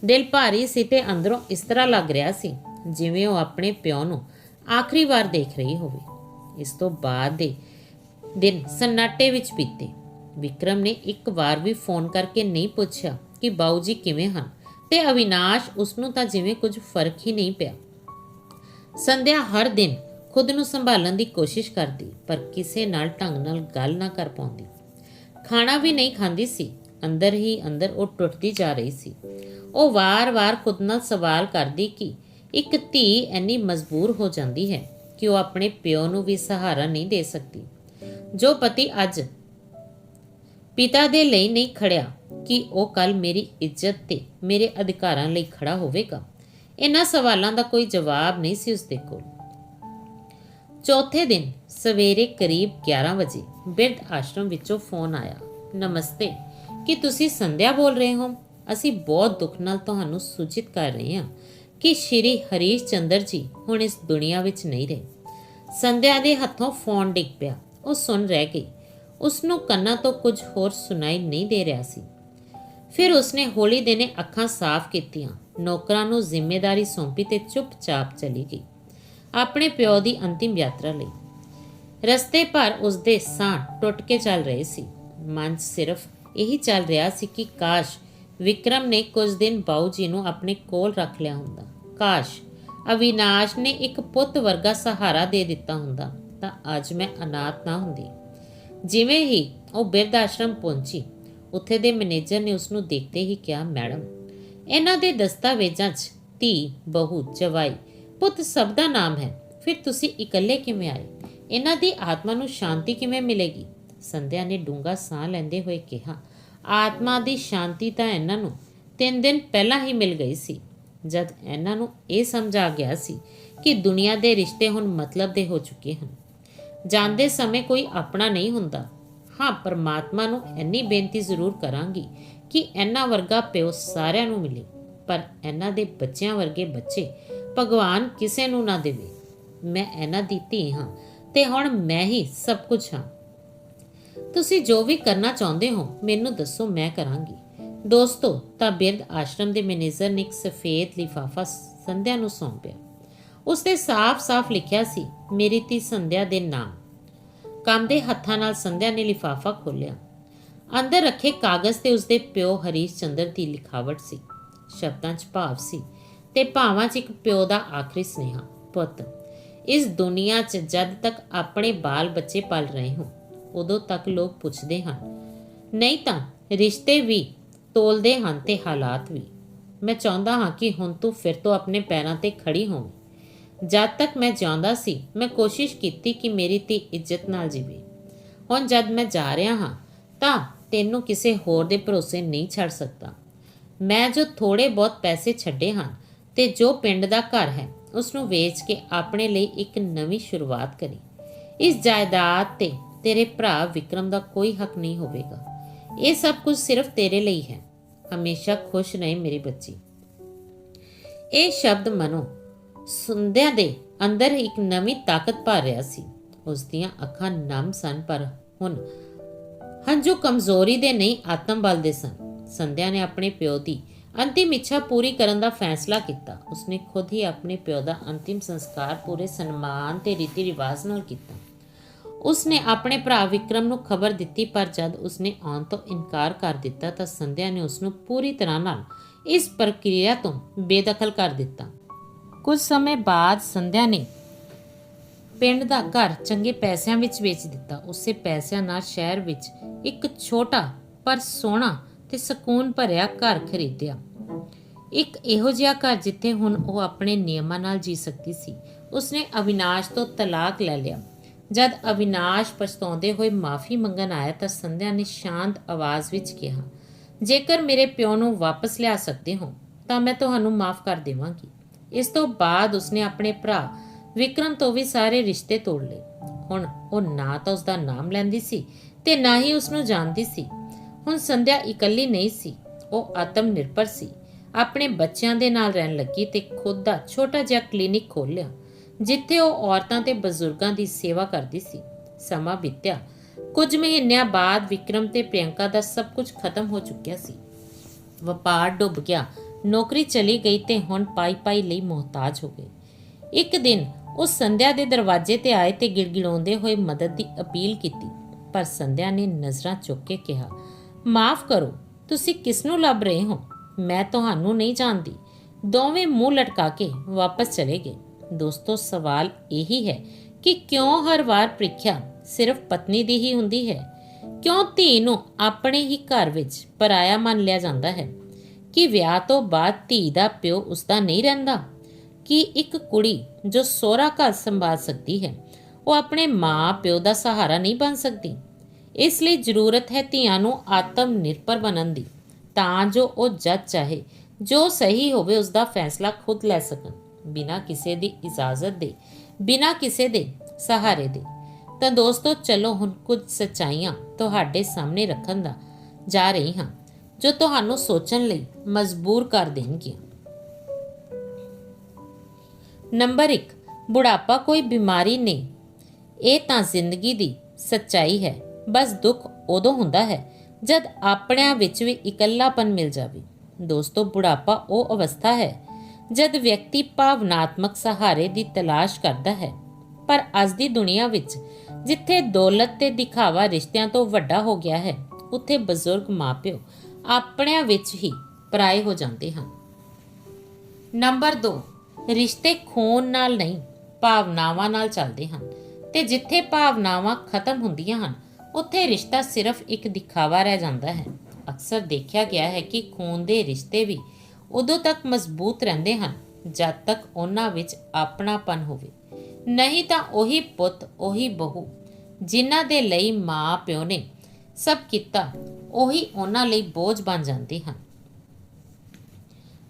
ਦਿਲ ਭਾਰੀ ਸੀ ਤੇ ਅੰਦਰੋਂ ਇਸ ਤਰ੍ਹਾਂ ਲੱਗ ਰਿਹਾ ਸੀ, ਜਿਵੇਂ ਉਹ ਆਪਣੇ ਪਿਓ ਨੂੰ ਆਖਰੀ ਵਾਰ ਦੇਖ ਰਹੀ ਹੋਵੇ। ਇਸ ਤੋਂ ਬਾਅਦ ਦੇ ਦਿਨ ਸਨਾਟੇ ਵਿੱਚ ਬੀਤੇ। ਵਿਕਰਮ ਨੇ ਇੱਕ ਵਾਰ ਵੀ ਫੋਨ ਕਰਕੇ ਨਹੀਂ ਪੁੱਛਿਆ ਕਿ ਬਾਊ ਜੀ ਕਿਵੇਂ ਹਨ ਤੇ ਅਵਿਨਾਸ਼ ਉਸ ਨੂੰ ਤਾਂ ਜਿਵੇਂ ਕੁਝ ਫ਼ਰਕ ਹੀ ਨਹੀਂ ਪਿਆ। ਸੰਧਿਆ ਹਰ ਦਿਨ ਖੁਦ ਨੂੰ ਸੰਭਾਲਣ ਦੀ ਕੋਸ਼ਿਸ਼ ਕਰਦੀ, ਪਰ ਕਿਸੇ ਨਾਲ ਢੰਗ ਨਾਲ ਗੱਲ ਨਾ ਕਰ ਪਾਉਂਦੀ। ਖਾਣਾ ਵੀ ਨਹੀਂ ਖਾਂਦੀ ਸੀ। ਅੰਦਰ ਹੀ ਅੰਦਰ ਉਹ ਟੁੱਟਦੀ ਜਾ ਰਹੀ ਸੀ। ਉਹ ਵਾਰ-ਵਾਰ ਖੁਦ ਨਾਲ ਸਵਾਲ ਕਰਦੀ ਕਿ ਇੱਕ ਧੀ ਇੰਨੀ ਮਜਬੂਰ ਹੋ ਜਾਂਦੀ ਹੈ ਕਿ ਉਹ ਆਪਣੇ ਪਿਓ ਨੂੰ ਵੀ ਸਹਾਰਾ ਨਹੀਂ ਦੇ ਸਕਦੀ। ਜੋ ਪਤੀ ਅੱਜ ਪਿਤਾ ਦੇ ਲਈ ਨਹੀਂ ਖੜਿਆ ਕਿ ਉਹ ਕੱਲ ਮੇਰੀ ਇੱਜ਼ਤ ਤੇ ਮੇਰੇ ਅਧਿਕਾਰਾਂ ਲਈ ਖੜਾ ਹੋਵੇਗਾ, ਇਹਨਾਂ ਸਵਾਲਾਂ ਦਾ ਕੋਈ ਜਵਾਬ ਨਹੀਂ ਸੀ ਉਸਦੇ ਕੋਲ। ਚੌਥੇ ਦਿਨ ਸਵੇਰੇ ਕਰੀਬ 11 ਵਜੇ ਬਿਰਧ ਆਸ਼ਰਮ ਵਿੱਚੋਂ ਫੋਨ ਆਇਆ। ਨਮਸਤੇ, ਕੀ ਤੁਸੀਂ ਸੰਧਿਆ ਬੋਲ ਰਹੇ ਹੋ? ਅਸੀਂ ਬਹੁਤ ਦੁੱਖ ਨਾਲ ਤੁਹਾਨੂੰ ਸੂਚਿਤ ਕਰ ਰਹੇ ਹਾਂ ਕਿ ਸ਼੍ਰੀ ਹਰੀਸ਼ ਚੰਦਰ ਜੀ ਹੁਣ ਇਸ ਦੁਨੀਆ ਵਿੱਚ ਨਹੀਂ ਰਹੇ। ਸੰਧਿਆ ਦੇ ਹੱਥੋਂ ਫੋਨ ਡਿੱਗ ਪਿਆ। ਉਹ ਸੁਣ ਰਹਿ ਗਈ। ਉਸ ਨੂੰ ਕੰਨਾਂ ਤੋਂ ਕੁਝ ਹੋਰ ਸੁਣਾਈ ਨਹੀਂ ਦੇ ਰਿਹਾ ਸੀ। ਫਿਰ ਉਸਨੇ ਹੌਲੀ ਦੇਨੇ ਅੱਖਾਂ ਸਾਫ਼ ਕੀਤੀਆਂ। ਨੌਕਰਾਂ ਨੂੰ ਜ਼ਿੰਮੇਵਾਰੀ ਸੌਂਪੀ ਤੇ ਚੁੱਪਚਾਪ ਚਲੀ ਗਈ। ਆਪਣੇ ਪਿਓ ਦੀ ਅੰਤਿਮ ਯਾਤਰਾ ਲਈ। ਰਸਤੇ ਭਰ ਉਸਦੇ ਸਾਹ ਟੁੱਟ ਕੇ ਚੱਲ ਰਹੇ ਸੀ। ਮਨ ਸਿਰਫ ਇਹੀ ਚੱਲ ਰਿਹਾ ਸੀ ਕਿ ਕਾਸ਼ ਵਿਕਰਮ ਨੇ ਕੁਝ ਦਿਨ ਬਾਊ ਜੀ ਨੂੰ ਆਪਣੇ ਕੋਲ ਰੱਖ ਲਿਆ ਹੁੰਦਾ। ਕਾਸ਼ ਅਵਿਨਾਸ਼ ਨੇ ਇੱਕ ਪੁੱਤ ਵਰਗਾ ਸਹਾਰਾ ਦੇ ਦਿੱਤਾ ਹੁੰਦਾ, ਤਾਂ ਅੱਜ ਮੈਂ ਅਨਾਥ ਨਾ ਹੁੰਦੀ। ਜਿਵੇਂ ਹੀ ਉਹ ਬਿਰਧ ਆਸ਼ਰਮ ਪਹੁੰਚੀ, ਉੱਥੇ ਦੇ ਮੈਨੇਜਰ ਨੇ ਉਸ ਨੂੰ ਦੇਖਦੇ ਹੀ ਕਿਹਾ, ਮੈਡਮ, ਇਹਨਾਂ ਦੇ ਦਸਤਾਵੇਜ਼ਾਂ 'ਚ ਧੀ, ਬਹੂ, ਜਵਾਈ ਪੁੱਤ ਸਭ ਦਾ ਨਾਮ ਹੈ। ਫਿਰ ਤੁਸੀਂ ਇਕੱਲੇ ਕਿਵੇਂ ਆਏ? ਇਹਨਾਂ ਦੀ ਆਤਮਾ ਨੂੰ ਸ਼ਾਂਤੀ ਕਿਵੇਂ ਮਿਲੇਗੀ? ਸੰਧਿਆ ਨੇ ਡੂੰਗਾ ਸਾਹ ਲੈਂਦੇ ਹੋਏ ਕਿਹਾ, ਆਤਮਾ ਦੀ ਸ਼ਾਂਤੀ ਤਾਂ ਇਹਨਾਂ ਨੂੰ ਤਿੰਨ ਦਿਨ ਪਹਿਲਾਂ ਹੀ ਮਿਲ ਗਈ ਸੀ। ਜਦ ਇਹਨਾਂ ਨੂੰ ਇਹ ਸਮਝ ਆ ਗਿਆ ਸੀ ਕਿ ਦੁਨੀਆ ਦੇ ਰਿਸ਼ਤੇ ਹੁਣ ਮਤਲਬ ਦੇ ਹੋ ਚੁੱਕੇ ਹਨ। ਜਾਂਦੇ ਸਮੇਂ ਕੋਈ ਆਪਣਾ ਨਹੀਂ ਹੁੰਦਾ। ਹਾਂ, ਪਰਮਾਤਮਾ ਨੂੰ ਇੰਨੀ ਬੇਨਤੀ ਜ਼ਰੂਰ ਕਰਾਂਗੀ ਕਿ ਇਹਨਾਂ ਵਰਗਾ ਪਿਓ ਸਾਰਿਆਂ ਨੂੰ ਮਿਲੇ। ਪਰ ਇਹਨਾਂ ਦੇ ਬੱਚਿਆਂ ਵਰਗੇ ਬੱਚੇ ਭਗਵਾਨ ਕਿਸੇ ਨੂੰ ਨਾ ਦੇਵੇ। ਮੈਂ ਇਹਨਾਂ ਦੀ ਧੀ ਹਾਂ ਤੇ ਹੁਣ ਮੈਂ ਹੀ ਸਭ ਕੁਝ ਹਾਂ। ਤੁਸੀਂ ਜੋ ਵੀ ਕਰਨਾ ਚਾਹੁੰਦੇ ਹੋ, ਮੈਨੂੰ ਦੱਸੋ, ਮੈਂ ਕਰਾਂਗੀ। ਦੋਸਤੋ ਤਾਂ ਬਿਰਧ ਆਸ਼ਰਮ ਦੇ ਮੈਨੇਜਰ ਨੇ ਇੱਕ ਸਫੇਦ ਲਿਫਾਫਾ ਸੰਧਿਆ ਨੂੰ ਸੌਂਪਿਆ ਉਸ ਤੇ ਸਾਫ਼-ਸਾਫ਼ ਲਿਖਿਆ ਸੀ, ਮੇਰੀ ਧੀ ਸੰਧਿਆ ਦੇ ਨਾਮ। ਕੰਮ ਦੇ ਹੱਥਾਂ ਨਾਲ ਸੰਧਿਆ ਨੇ ਲਿਫਾਫਾ ਖੋਲ੍ਹਿਆ। ਅੰਦਰ ਰੱਖੇ ਕਾਗਜ਼ ਤੇ ਉਸਦੇ ਪਿਓ ਹਰੀਸ਼ ਚੰਦਰ ਦੀ ਲਿਖਾਵਟ ਸੀ। ਸ਼ਬਦਾਂ 'ਚ ਭਾਵ ਸੀ ਤੇ ਭਾਵਾਂ 'ਚ ਇੱਕ ਪਿਓ ਦਾ ਆਖਰੀ ਸੁਨੇਹਾ, ਪੁੱਤ, ਇਸ ਦੁਨੀਆ 'ਚ ਜਦ ਤੱਕ ਆਪਣੇ ਬਾਲ ਬੱਚੇ ਪਲ ਰਹੇ ਹੋ ਉਦੋਂ ਤੱਕ ਲੋਕ ਪੁੱਛਦੇ ਹਨ, ਨਹੀਂ ਤਾਂ ਰਿਸ਼ਤੇ ਵੀ ਤੋਲਦੇ ਹਨ ਤੇ ਹਾਲਾਤ ਵੀ। ਮੈਂ ਚਾਹੁੰਦਾ ਹਾਂ ਕਿ ਹੁਣ ਤੂੰ ਫਿਰ ਤੋਂ ਆਪਣੇ ਪੈਰਾਂ ਤੇ ਖੜੀ ਹੋਵੇਂ। ਜਦ ਤੱਕ ਮੈਂ ਜਾਂਦਾ ਸੀ, ਮੈਂ ਕੋਸ਼ਿਸ਼ ਕੀਤੀ ਕਿ ਮੇਰੀ ਧੀ ਇੱਜ਼ਤ ਨਾਲ ਜੀਵੇ। ਹੁਣ ਜਦ ਮੈਂ ਜਾ ਰਿਹਾ ਹਾਂ, ਤਾਂ ਤੈਨੂੰ ਕਿਸੇ ਹੋਰ ਦੇ ਭਰੋਸੇ ਨਹੀਂ ਛੱਡ ਸਕਦਾ। ਮੈਂ ਜੋ ਥੋੜੇ ਬਹੁਤ ਪੈਸੇ ਛੱਡੇ ਹਨ ਤੇ ਜੋ ਪਿੰਡ ਦਾ ਘਰ ਹੈ ਉਸ ਨੂੰ ਵੇਚ ਕੇ ਆਪਣੇ ਲਈ ਇੱਕ ਨਵੀਂ ਸ਼ੁਰੂਆਤ ਕਰੀ। ਇਸ ਜਾਇਦਾਦ ਤੇ ਤੇਰੇ ਭਰਾ ਵਿਕਰਮ ਦਾ ਕੋਈ ਹੱਕ ਨਹੀਂ ਹੋਵੇਗਾ। ਇਹ ਸਭ ਕੁਝ ਸਿਰਫ ਤੇਰੇ ਲਈ ਹੈ। ਹਮੇਸ਼ਾ ਖੁਸ਼ ਰਹੇ ਮੇਰੀ ਬੱਚੀ। ਇਹ ਸ਼ਬਦ ਮਨੋ ਸੁੰਦਿਆਂ ਦੇ ਅੰਦਰ ਇੱਕ ਨਵੀਂ ਤਾਕਤ ਭਰ ਰਿਹਾ ਸੀ। ਉਸ ਦੀਆਂ ਅੱਖਾਂ ਨਮ ਸਨ, ਪਰ ਹੁਣ ਹੰਝੂ ਕਮਜ਼ੋਰੀ ਦੇ ਨਹੀਂ, ਆਤਮ ਬਲ ਦੇ ਸਨ। ਸੰਧਿਆ ਨੇ ਆਪਣੇ ਪਿਓ ਦੀ ਅੰਤਿਮ ਇੱਛਾ ਪੂਰੀ ਕਰਨ ਦਾ ਫੈਸਲਾ ਕੀਤਾ। ਉਸਨੇ ਖੁਦ ਹੀ ਆਪਣੇ ਪਿਓ ਦਾ ਅੰਤਿਮ ਸੰਸਕਾਰ ਪੂਰੇ ਸਨਮਾਨ ਤੇ ਰੀਤੀ ਰਿਵਾਜ ਨਾਲ ਕੀਤਾ। ਉਸਨੇ ਆਪਣੇ ਭਰਾ ਵਿਕਰਮ ਨੂੰ ਖਬਰ ਦਿੱਤੀ, ਪਰ ਜਦ ਉਸਨੇ ਆਉਣ ਤੋਂ ਇਨਕਾਰ ਕਰ ਦਿੱਤਾ ਤਾਂ ਸੰਧਿਆ ਨੇ ਉਸ ਪੂਰੀ ਤਰ੍ਹਾਂ ਨਾਲ ਇਸ ਪ੍ਰਕਿਰਿਆ ਤੋਂ ਬੇਦਖਲ ਕਰ ਦਿੱਤਾ। ਕੁਝ ਸਮੇਂ ਬਾਅਦ ਸੰਧਿਆ ਨੇ ਪਿੰਡ ਦਾ ਘਰ ਚੰਗੇ ਪੈਸਿਆਂ ਵਿੱਚ ਵੇਚ ਦਿੱਤਾ। ਉਸੇ ਪੈਸਿਆਂ ਨਾਲ ਸ਼ਹਿਰ ਵਿੱਚ ਇੱਕ ਛੋਟਾ ਪਰ ਸੋਹਣਾ ਤੇ ਸਕੂਨ ਭਰਿਆ ਘਰ ਖਰੀਦਿਆ। ਇੱਕ ਇਹੋ ਜਿਹਾ ਘਰ ਜਿੱਥੇ ਹੁਣ ਉਹ ਆਪਣੇ ਨਿਯਮਾਂ ਨਾਲ ਜੀ ਸਕਦੀ ਸੀ। ਉਸਨੇ ਅਵਿਨਾਸ਼ ਤੋਂ ਤਲਾਕ ਲੈ ਲਿਆ। ਜਦ ਅਵਿਨਾਸ਼ ਪਛਤਾਉਂਦੇ ਹੋਏ ਮਾਫੀ ਮੰਗਣ ਆਇਆ ਤਾਂ ਸੰਧਿਆ ਨੇ ਸ਼ਾਂਤ ਆਵਾਜ਼ ਵਿੱਚ ਕਿਹਾ, ਜੇਕਰ ਮੇਰੇ ਪਿਓ ਨੂੰ ਵਾਪਸ ਲਿਆ ਸਕਦੇ ਹੋ, ਤਾਂ ਮੈਂ ਤੁਹਾਨੂੰ ਮਾਫ ਕਰ ਦੇਵਾਂਗੀ। ਇਸ ਤੋਂ ਬਾਅਦ ਉਸਨੇ ਆਪਣੇ ਭਰਾ ਵਿਕਰਮ ਤੋਂ ਵੀ ਸਾਰੇ ਰਿਸ਼ਤੇ ਤੋੜ ਲਏ। ਹੁਣ ਉਹ ਨਾ ਤਾਂ ਉਸਦਾ ਨਾਮ ਲੈਂਦੀ ਸੀ ਤੇ ਨਾ ਹੀ ਉਸ ਨੂੰ ਜਾਣਦੀ ਸੀ। ਹੁਣ ਸੰਧਿਆ ਇਕੱਲੀ ਨਹੀਂ ਸੀ, ਉਹ ਆਤਮ ਨਿਰਭਰ ਸੀ। ਆਪਣੇ ਬੱਚਿਆਂ ਦੇ ਨਾਲ ਰਹਿਣ ਲੱਗੀ ਤੇ ਖੁਦ ਦਾ ਛੋਟਾ ਜਿਹਾ ਕਲੀਨਿਕ ਖੋਲ੍ਹਿਆ, ਜਿੱਥੇ ਉਹ ਔਰਤਾਂ ਤੇ ਬਜ਼ੁਰਗਾਂ ਦੀ ਸੇਵਾ ਕਰਦੀ ਸੀ। ਸਮਾਂ ਬੀਤਿਆ। ਕੁਝ ਮਹੀਨਿਆਂ ਬਾਅਦ ਵਿਕਰਮ ਤੇ ਪ੍ਰਿਯੰਕਾ ਦਾ ਸਭ ਕੁਝ ਖਤਮ ਹੋ ਚੁੱਕਿਆ ਸੀ। ਵਪਾਰ ਡੁੱਬ ਗਿਆ। ਨੌਕਰੀ ਚਲੀ ਗਈ ਤੇ ਹੁਣ ਪਾਈ ਪਾਈ ਲਈ ਮੁਹਤਾਜ ਹੋ ਗਏ। ਇੱਕ ਦਿਨ ਉਹ ਸੰਧਿਆ ਦੇ ਦਰਵਾਜ਼ੇ ਤੇ ਆਏ ਤੇ ਗਿੜਗਿੜਾਉਂਦੇ ਹੋਏ ਮਦਦ ਦੀ ਅਪੀਲ ਕੀਤੀ, ਪਰ ਸੰਧਿਆ ਨੇ ਨਜ਼ਰਾਂ ਚੁੱਕ ਕੇ ਕਿਹਾ ਮਾਫ ਕਰੋ, ਤੁਸੀਂ ਕਿਸ ਨੂੰ ਲੱਭ ਰਹੇ ਹੋ? ਮੈਂ ਤੁਹਾਨੂੰ ਨਹੀਂ ਜਾਣਦੀ। ਦੋਵੇਂ ਮੂੰਹ ਲਟਕਾ ਕੇ ਵਾਪਸ ਚਲੇ ਗਏ। ਦੋਸਤੋ, ਸਵਾਲ ਇਹੀ ਹੈ ਕਿ ਕਿਉਂ ਹਰ ਵਾਰ ਪ੍ਰੀਖਿਆ ਸਿਰਫ ਪਤਨੀ ਦੀ ਹੀ ਹੁੰਦੀ ਹੈ? ਕਿਉਂ ਧੀ ਨੂੰ ਆਪਣੇ ਹੀ ਘਰ ਵਿੱਚ ਪਰਾਇਆ ਮੰਨ ਲਿਆ ਜਾਂਦਾ ਹੈ? ਕਿ ਵਿਆਹ ਤੋਂ ਬਾਅਦ ਧੀ ਦਾ ਪਿਓ ਉਸਦਾ ਨਹੀਂ ਰਹਿੰਦਾ? ਕਿ ਇੱਕ ਕੁੜੀ ਜੋ ਸੋਹਰਾ ਘਰ ਸੰਭਾਲ ਸਕਦੀ ਹੈ, ਉਹ ਆਪਣੇ ਮਾਂ ਪਿਓ ਦਾ ਸਹਾਰਾ ਨਹੀਂ ਬਣ ਸਕਦੀ? ਇਸ ਲਈ ਜ਼ਰੂਰਤ ਹੈ ਧੀਆਂ ਨੂੰ ਆਤਮ ਨਿਰਭਰ ਬਣਨ ਦੀ, ਤਾਂ ਜੋ ਉਹ ਜਦ ਚਾਹੇ, ਜੋ ਸਹੀ ਹੋਵੇ ਉਸ ਦਾ ਫੈਸਲਾ ਖੁਦ ਲੈ ਸਕਣ, ਬਿਨਾਂ ਕਿਸੇ ਦੀ ਇਜਾਜ਼ਤ ਦੇ, ਬਿਨਾਂ ਕਿਸੇ ਦੇ ਸਹਾਰੇ ਦੇ। ਤਾਂ ਦੋਸਤੋ, ਚਲੋ ਹੁਣ ਕੁਝ ਸੱਚਾਈਆਂ ਤੁਹਾਡੇ ਸਾਹਮਣੇ ਰੱਖਣ ਦਾ ਜਾ ਰਹੀ ਹਾਂ, ਜੋ ਤੁਹਾਨੂੰ ਸੋਚਣ ਲਈ ਮਜਬੂਰ ਕਰ ਦੇਣਗੀਆਂ। ਨੰਬਰ 1 ਬੁਢਾਪਾ ਕੋਈ ਬਿਮਾਰੀ ਨਹੀਂ, ਇਹ ਤਾਂ ਜ਼ਿੰਦਗੀ ਦੀ ਸੱਚਾਈ ਹੈ। ਬਸ ਦੁੱਖ ਉਦੋਂ ਹੁੰਦਾ ਹੈ ਜਦ ਆਪਣਿਆਂ ਵਿੱਚ ਵੀ ਇਕੱਲਾਪਨ ਮਿਲ ਜਾਵੇ। ਦੋਸਤੋ, ਬੁਢਾਪਾ ਉਹ ਅਵਸਥਾ ਹੈ ਜਦ ਵਿਅਕਤੀ ਭਾਵਨਾਤਮਕ ਸਹਾਰੇ ਦੀ ਤਲਾਸ਼ ਕਰਦਾ ਹੈ। ਪਰ ਅੱਜ ਦੀ ਦੁਨੀਆ ਵਿੱਚ ਜਿੱਥੇ ਦੌਲਤ ਤੇ ਦਿਖਾਵਾ ਰਿਸ਼ਤਿਆਂ ਤੋਂ ਵੱਡਾ ਹੋ ਗਿਆ ਹੈ, ਉੱਥੇ ਬਜ਼ੁਰਗ ਮਾਪਿਓ ਆਪਣਿਆਂ ਵਿੱਚ ਹੀ ਪਰਾਏ ਹੋ ਜਾਂਦੇ ਹਨ। ਨੰਬਰ 2 ਰਿਸ਼ਤੇ ਖੂਨ ਨਾਲ ਨਹੀਂ, ਭਾਵਨਾਵਾਂ ਨਾਲ ਚੱਲਦੇ ਹਨ ਤੇ ਜਿੱਥੇ ਭਾਵਨਾਵਾਂ ਖਤਮ ਹੁੰਦੀਆਂ ਹਨ ਉੱਥੇ ਰਿਸ਼ਤਾ ਸਿਰਫ ਇੱਕ ਦਿਖਾਵਾ ਰਹਿ ਜਾਂਦਾ ਹੈ। ਅਕਸਰ ਦੇਖਿਆ ਗਿਆ ਹੈ ਕਿ ਖੂਨ ਦੇ ਰਿਸ਼ਤੇ ਵੀ ਉਦੋਂ ਤੱਕ ਮਜ਼ਬੂਤ ਰਹਿੰਦੇ ਹਨ, ਜਦ ਤੱਕ ਉਹਨਾਂ ਵਿੱਚ ਆਪਣਾਪਨ ਹੋਵੇ। ਨਹੀਂ ਤਾਂ ਉਹੀ ਪੁੱਤ, ਉਹੀ ਬਹੂ ਜਿਨ੍ਹਾਂ ਦੇ ਲਈ ਮਾਂ, ਪਿਓ ਨੇ ਸਭ ਕੀਤਾ, ਉਹੀ ਉਹਨਾਂ ਲਈ ਬੋਝ ਬਣ ਜਾਂਦੇ ਹਨ।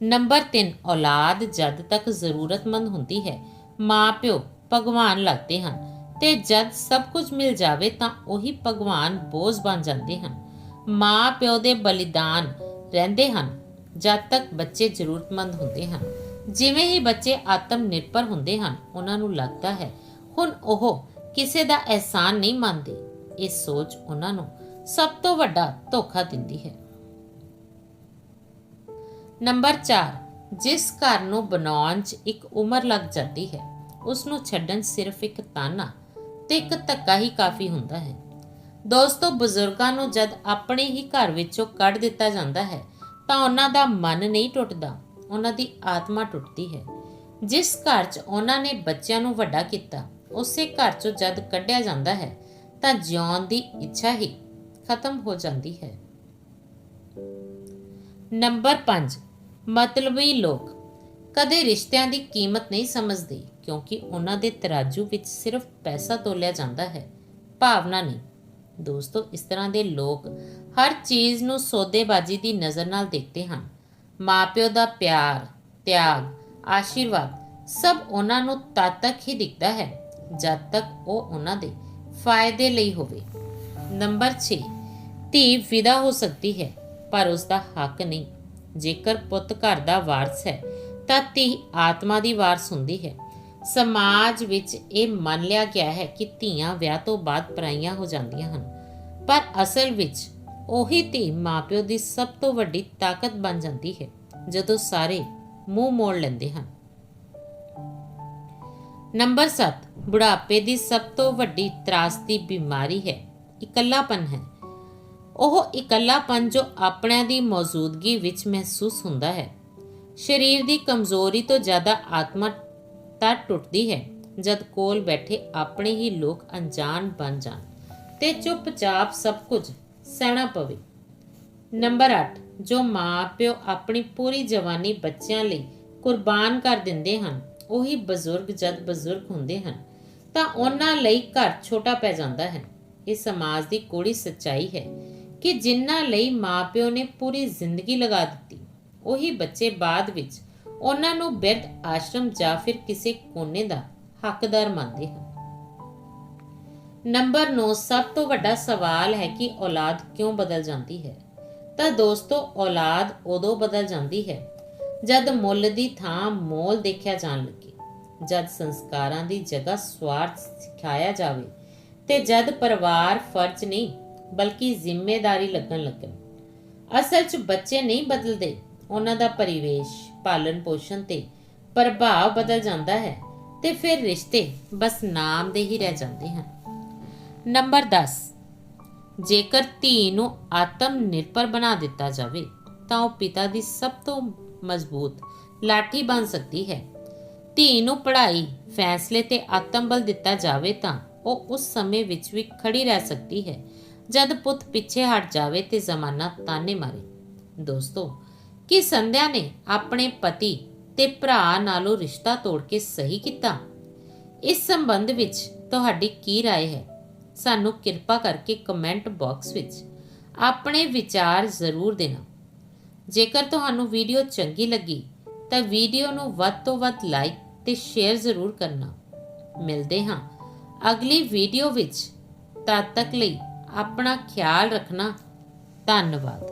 ਨੰਬਰ 3 ਔਲਾਦ ਜਦ ਤੱਕ ਜ਼ਰੂਰਤਮੰਦ ਹੁੰਦੀ ਹੈ ਮਾਂ ਪਿਓ ਭਗਵਾਨ ਲੱਗਦੇ ਹਨ। ਤੇ ਜਦ ਸਭ ਕੁਝ ਮਿਲ ਜਾਵੇ ਤਾਂ ਉਹੀ ਭਗਵਾਨ ਬੋਝ ਬਣ ਜਾਂਦੇ ਹਨ। ਮਾਂ ਪਿਓ ਦੇ ਬਲੀਦਾਨ ਰਹਿੰਦੇ ਹਨ, ਜਦ ਤੱਕ ਬੱਚੇ ਜ਼ਰੂਰਤਮੰਦ ਹੁੰਦੇ ਹਨ। ਜਿਵੇਂ ਹੀ ਬੱਚੇ ਆਤਮ ਨਿਰਭਰ ਹੁੰਦੇ ਹਨ, ਉਹਨਾਂ ਨੂੰ ਲੱਗਦਾ ਹੈ, ਹੁਣ ਉਹ ਕਿਸੇ ਦਾ ਅਹਿਸਾਨ ਨਹੀਂ ਮੰਨਦੇ। ਇਹ ਸੋਚ ਉਹਨਾਂ ਨੂੰ ਸਭ ਤੋਂ ਵੱਡਾ ਧੋਖਾ ਦਿੰਦੀ ਹੈ। ਨੰਬਰ 4 ਜਿਸ ਘਰ ਨੂੰ ਬਣਾਉਣ 'ਚ ਇੱਕ ਉਮਰ ਲੱਗ ਜਾਂਦੀ ਹੈ ਉਸ ਨੂੰ ਛੱਡਣ ਸਿਰਫ ਇੱਕ ਤਾਨਾ ਤੇ ਇੱਕ ਧੱਕਾ ਹੀ ਕਾਫੀ ਹੁੰਦਾ ਹੈ। ਦੋਸਤੋ, ਬਜ਼ੁਰਗਾਂ ਨੂੰ ਜਦ ਆਪਣੇ ਹੀ ਘਰ ਵਿੱਚੋਂ ਕੱਢ ਦਿੱਤਾ ਜਾਂਦਾ ਹੈ, ਤਾਂ ਉਹਨਾਂ ਦਾ ਮਨ ਨਹੀਂ ਟੁੱਟਦਾ, ਉਹਨਾਂ ਦੀ ਆਤਮਾ ਟੁੱਟਦੀ ਹੈ। ਜਿਸ ਘਰ 'ਚ ਉਹਨਾਂ ਨੇ ਬੱਚਿਆਂ ਨੂੰ ਵੱਡਾ ਕੀਤਾ, ਉਸੇ ਘਰ 'ਚੋਂ ਜਦ ਕੱਢਿਆ ਜਾਂਦਾ ਹੈ, ਤਾਂ ਜਿਉਣ ਦੀ ਇੱਛਾ ਹੀ ਖਤਮ ਹੋ ਜਾਂਦੀ ਹੈ। ਨੰਬਰ 5 ਮਤਲਬੀ ਲੋਕ। ਕਦੇ ਰਿਸ਼ਤਿਆਂ ਦੀ ਕੀਮਤ ਨਹੀਂ ਸਮਝਦੇ, ਕਿਉਂਕਿ ਉਹਨਾਂ ਦੇ ਤਰਾਜੂ ਵਿੱਚ ਸਿਰਫ ਪੈਸਾ ਤੋਲਿਆ ਜਾਂਦਾ ਹੈ। ਭਾਵਨਾ ਨਹੀਂ। ਦੋਸਤੋ, ਇਸ ਤਰ੍ਹਾਂ ਦੇ ਲੋਕ ਹਰ ਚੀਜ਼ ਨੂੰ ਸੌਦੇਬਾਜ਼ੀ ਦੀ ਨਜ਼ਰ ਨਾਲ ਦੇਖਦੇ ਹਨ। ਮਾਪਿਓ ਦਾ ਪਿਆਰ, ਤਿਆਗ, ਆਸ਼ੀਰਵਾਦ ਸਭ ਉਹਨਾਂ ਨੂੰ ਤਦ ਤੱਕ ਹੀ ਦਿਖਦਾ ਹੈ, ਜਦ ਤੱਕ ਉਹ ਉਹਨਾਂ ਦੇ ਫਾਇਦੇ ਲਈ ਹੋਵੇ। ਨੰਬਰ 6 ਧੀ ਵਿਦਾ ਹੋ ਸਕਦੀ ਹੈ, ਪਰ ਉਸ ਦਾ ਹੱਕ ਨਹੀਂ। ਜੇਕਰ ਪੁੱਤ ਘਰ ਦਾ ਵਾਰਸ ਹੈ ਤਾਂ ਧੀ ਆਤਮਾ ਦੀ ਵਾਰਸ ਹੁੰਦੀ ਹੈ। ਸਮਾਜ ਵਿੱਚ ਇਹ ਮੰਨ ਲਿਆ ਗਿਆ ਹੈ ਕਿ ਧੀਆਂ ਵਿਆਹ ਤੋਂ ਬਾਅਦ ਪਰਾਈਆਂ ਹੋ ਜਾਂਦੀਆਂ ਹਨ। ਪਰ ਅਸਲ ਵਿੱਚ ਉਹੀ ਧੀ ਮਾਪਿਓ ਦੀ ਸਭ ਤੋਂ ਵੱਡੀ ਤਾਕਤ ਬਣ ਜਾਂਦੀ ਹੈ, ਜਦੋਂ ਸਾਰੇ ਮੂੰਹ ਮੋੜ ਲੈਂਦੇ ਹਨ। ਨੰਬਰ 7 ਬੁਢਾਪੇ ਦੀ ਸਭ ਤੋਂ ਵੱਡੀ ਤਰਾਸਦੀ ਬਿਮਾਰੀ ਹੈ, ਇਕੱਲਾਪਨ ਹੈ। ਉਹ ਇਕੱਲਾਪਨ ਜੋ ਆਪਣਿਆਂ ਦੀ ਮੌਜੂਦਗੀ ਵਿੱਚ ਮਹਿਸੂਸ ਹੁੰਦਾ ਹੈ। ਸਰੀਰ ਦੀ ਕਮਜ਼ੋਰੀ ਤੋਂ ਜ਼ਿਆਦਾ ਆਤਮਾ ਤਾਂ ਟੁੱਟਦੀ ਹੈ, ਜਦ ਕੋਲ ਬੈਠੇ ਆਪਣੇ ਹੀ ਲੋਕ ਅਣਜਾਣ ਬਣ ਜਾਣ ਤੇ ਚੁੱਪਚਾਪ ਸਭ ਕੁਝ ਸਹਿਣਾ ਪਵੇ। ਨੰਬਰ 8 ਜੋ ਮਾਪਿਓ ਆਪਣੀ ਪੂਰੀ ਜਵਾਨੀ ਬੱਚਿਆਂ ਲਈ ਕੁਰਬਾਨ ਕਰ ਦਿੰਦੇ ਹਨ, ਉਹੀ ਬਜ਼ੁਰਗ ਜਦ ਬਜ਼ੁਰਗ ਹੁੰਦੇ ਹਨ, ਤਾਂ ਉਹਨਾਂ ਲਈ ਘਰ ਛੋਟਾ ਪੈ ਜਾਂਦਾ ਹੈ। ਇਹ ਸਮਾਜ ਦੀ ਕੋੜੀ ਸੱਚਾਈ ਹੈ ਕਿ ਜਿਨ੍ਹਾਂ ਲਈ ਮਾਪਿਓ ਨੇ ਪੂਰੀ ਜ਼ਿੰਦਗੀ ਲਗਾ ਦਿੱਤੀ ਉਹੀ ਬੱਚੇ ਬਾਅਦ ਵਿੱਚ ਉਹਨਾਂ ਨੂੰ ਬਿਰਧ ਆਸ਼ਰਮ ਜਾਂ ਫਿਰ ਕਿਸੇ ਕੋਨੇ ਦਾ ਹੱਕਦਾਰ ਮੰਨਦੇ ਹਨ। ਨੰਬਰ 9 ਸਭ ਤੋਂ ਵੱਡਾ ਸਵਾਲ ਹੈ ਕਿ ਔਲਾਦ ਕਿਉਂ ਬਦਲ ਜਾਂਦੀ ਹੈ? ਤਾਂ ਦੋਸਤੋ, ਔਲਾਦ ਉਦੋਂ ਬਦਲ ਜਾਂਦੀ ਹੈ ਜਦ ਮੁੱਲ ਦੀ ਥਾਂ ਮੋਲ ਦੇਖਿਆ ਜਾਣ ਲੱਗੇ, ਜਦ ਸੰਸਕਾਰਾਂ ਦੀ ਜਗ੍ਹਾ ਸਵਾਰਥ ਸਿਖਾਇਆ ਜਾਵੇ ਤੇ ਜਦ ਪਰਿਵਾਰ ਫਰਜ਼ ਨਹੀਂ, ਬਲਕਿ ਜ਼ਿੰਮੇਵਾਰੀ ਲੱਗਣ ਲੱਗੇ ਅਸਲ 'ਚ ਬੱਚੇ ਨਹੀਂ ਬਦਲਦੇ ਉਹਨਾਂ ਦਾ ਪਰਿਵੇਸ਼, ਪਾਲਣ ਪੋਸ਼ਣ ਤੇ ਪ੍ਰਭਾਵ ਬਦਲ ਜਾਂਦਾ ਹੈ ਤੇ ਫਿਰ ਰਿਸ਼ਤੇ ਬਸ ਨਾਮ ਦੇ ਹੀ ਰਹਿ ਜਾਂਦੇ ਹਨ। ਨੰਬਰ 10 ਜੇਕਰ ਧੀ ਨੂੰ ਆਤਮ ਨਿਰਭਰ ਬਣਾ ਦਿੱਤਾ ਜਾਵੇ, ਤਾਂ ਉਹ ਪਿਤਾ ਦੀ ਸਭ ਤੋਂ ਮਜ਼ਬੂਤ ਲਾਠੀ ਬਣ ਸਕਦੀ ਹੈ। ਧੀ ਨੂੰ ਪੜ੍ਹਾਈ, ਫੈਸਲੇ ਤੇ ਆਤਮ ਬਲ ਦਿੱਤਾ ਜਾਵੇ ਤਾਂ ਉਹ ਉਸ ਸਮੇਂ ਵਿੱਚ ਵੀ ਖੜੀ ਰਹਿ ਸਕਦੀ ਹੈ, ਜਦ ਪੁੱਤ ਪਿੱਛੇ ਹਟ ਜਾਵੇ ਤੇ ਜ਼ਮਾਨਾ ਤਾਨੇ ਮਾਰੇ। ਦੋਸਤੋ ਕੀ ਸੰਧਿਆ ਨੇ ਆਪਣੇ ਪਤੀ ਤੇ ਭਰਾ ਨਾਲੋਂ ਰਿਸ਼ਤਾ ਤੋੜ ਕੇ ਸਹੀ ਕੀਤਾ ਇਸ ਸੰਬੰਧ ਵਿੱਚ ਤੁਹਾਡੀ ਕੀ رائے ਹੈ ਸਾਨੂੰ ਕਿਰਪਾ ਕਰਕੇ ਕਮੈਂਟ ਬਾਕਸ ਵਿੱਚ ਆਪਣੇ ਵਿਚਾਰ ਜ਼ਰੂਰ ਦੇਣਾ ਜੇਕਰ ਤੁਹਾਨੂੰ ਵੀਡੀਓ ਚੰਗੀ ਲੱਗੀ ਤਾਂ ਵੀਡੀਓ ਨੂੰ ਵੱਧ ਤੋਂ ਵੱਧ ਲਾਈਕ ਤੇ ਸ਼ੇਅਰ ਜ਼ਰੂਰ ਕਰਨਾ ਮਿਲਦੇ ਹਾਂ ਅਗਲੀ ਵੀਡੀਓ ਵਿੱਚ ਤਦ ਤੱਕ ਲਈ ਆਪਣਾ ਖਿਆਲ ਰੱਖਣਾ ਧੰਨਵਾਦ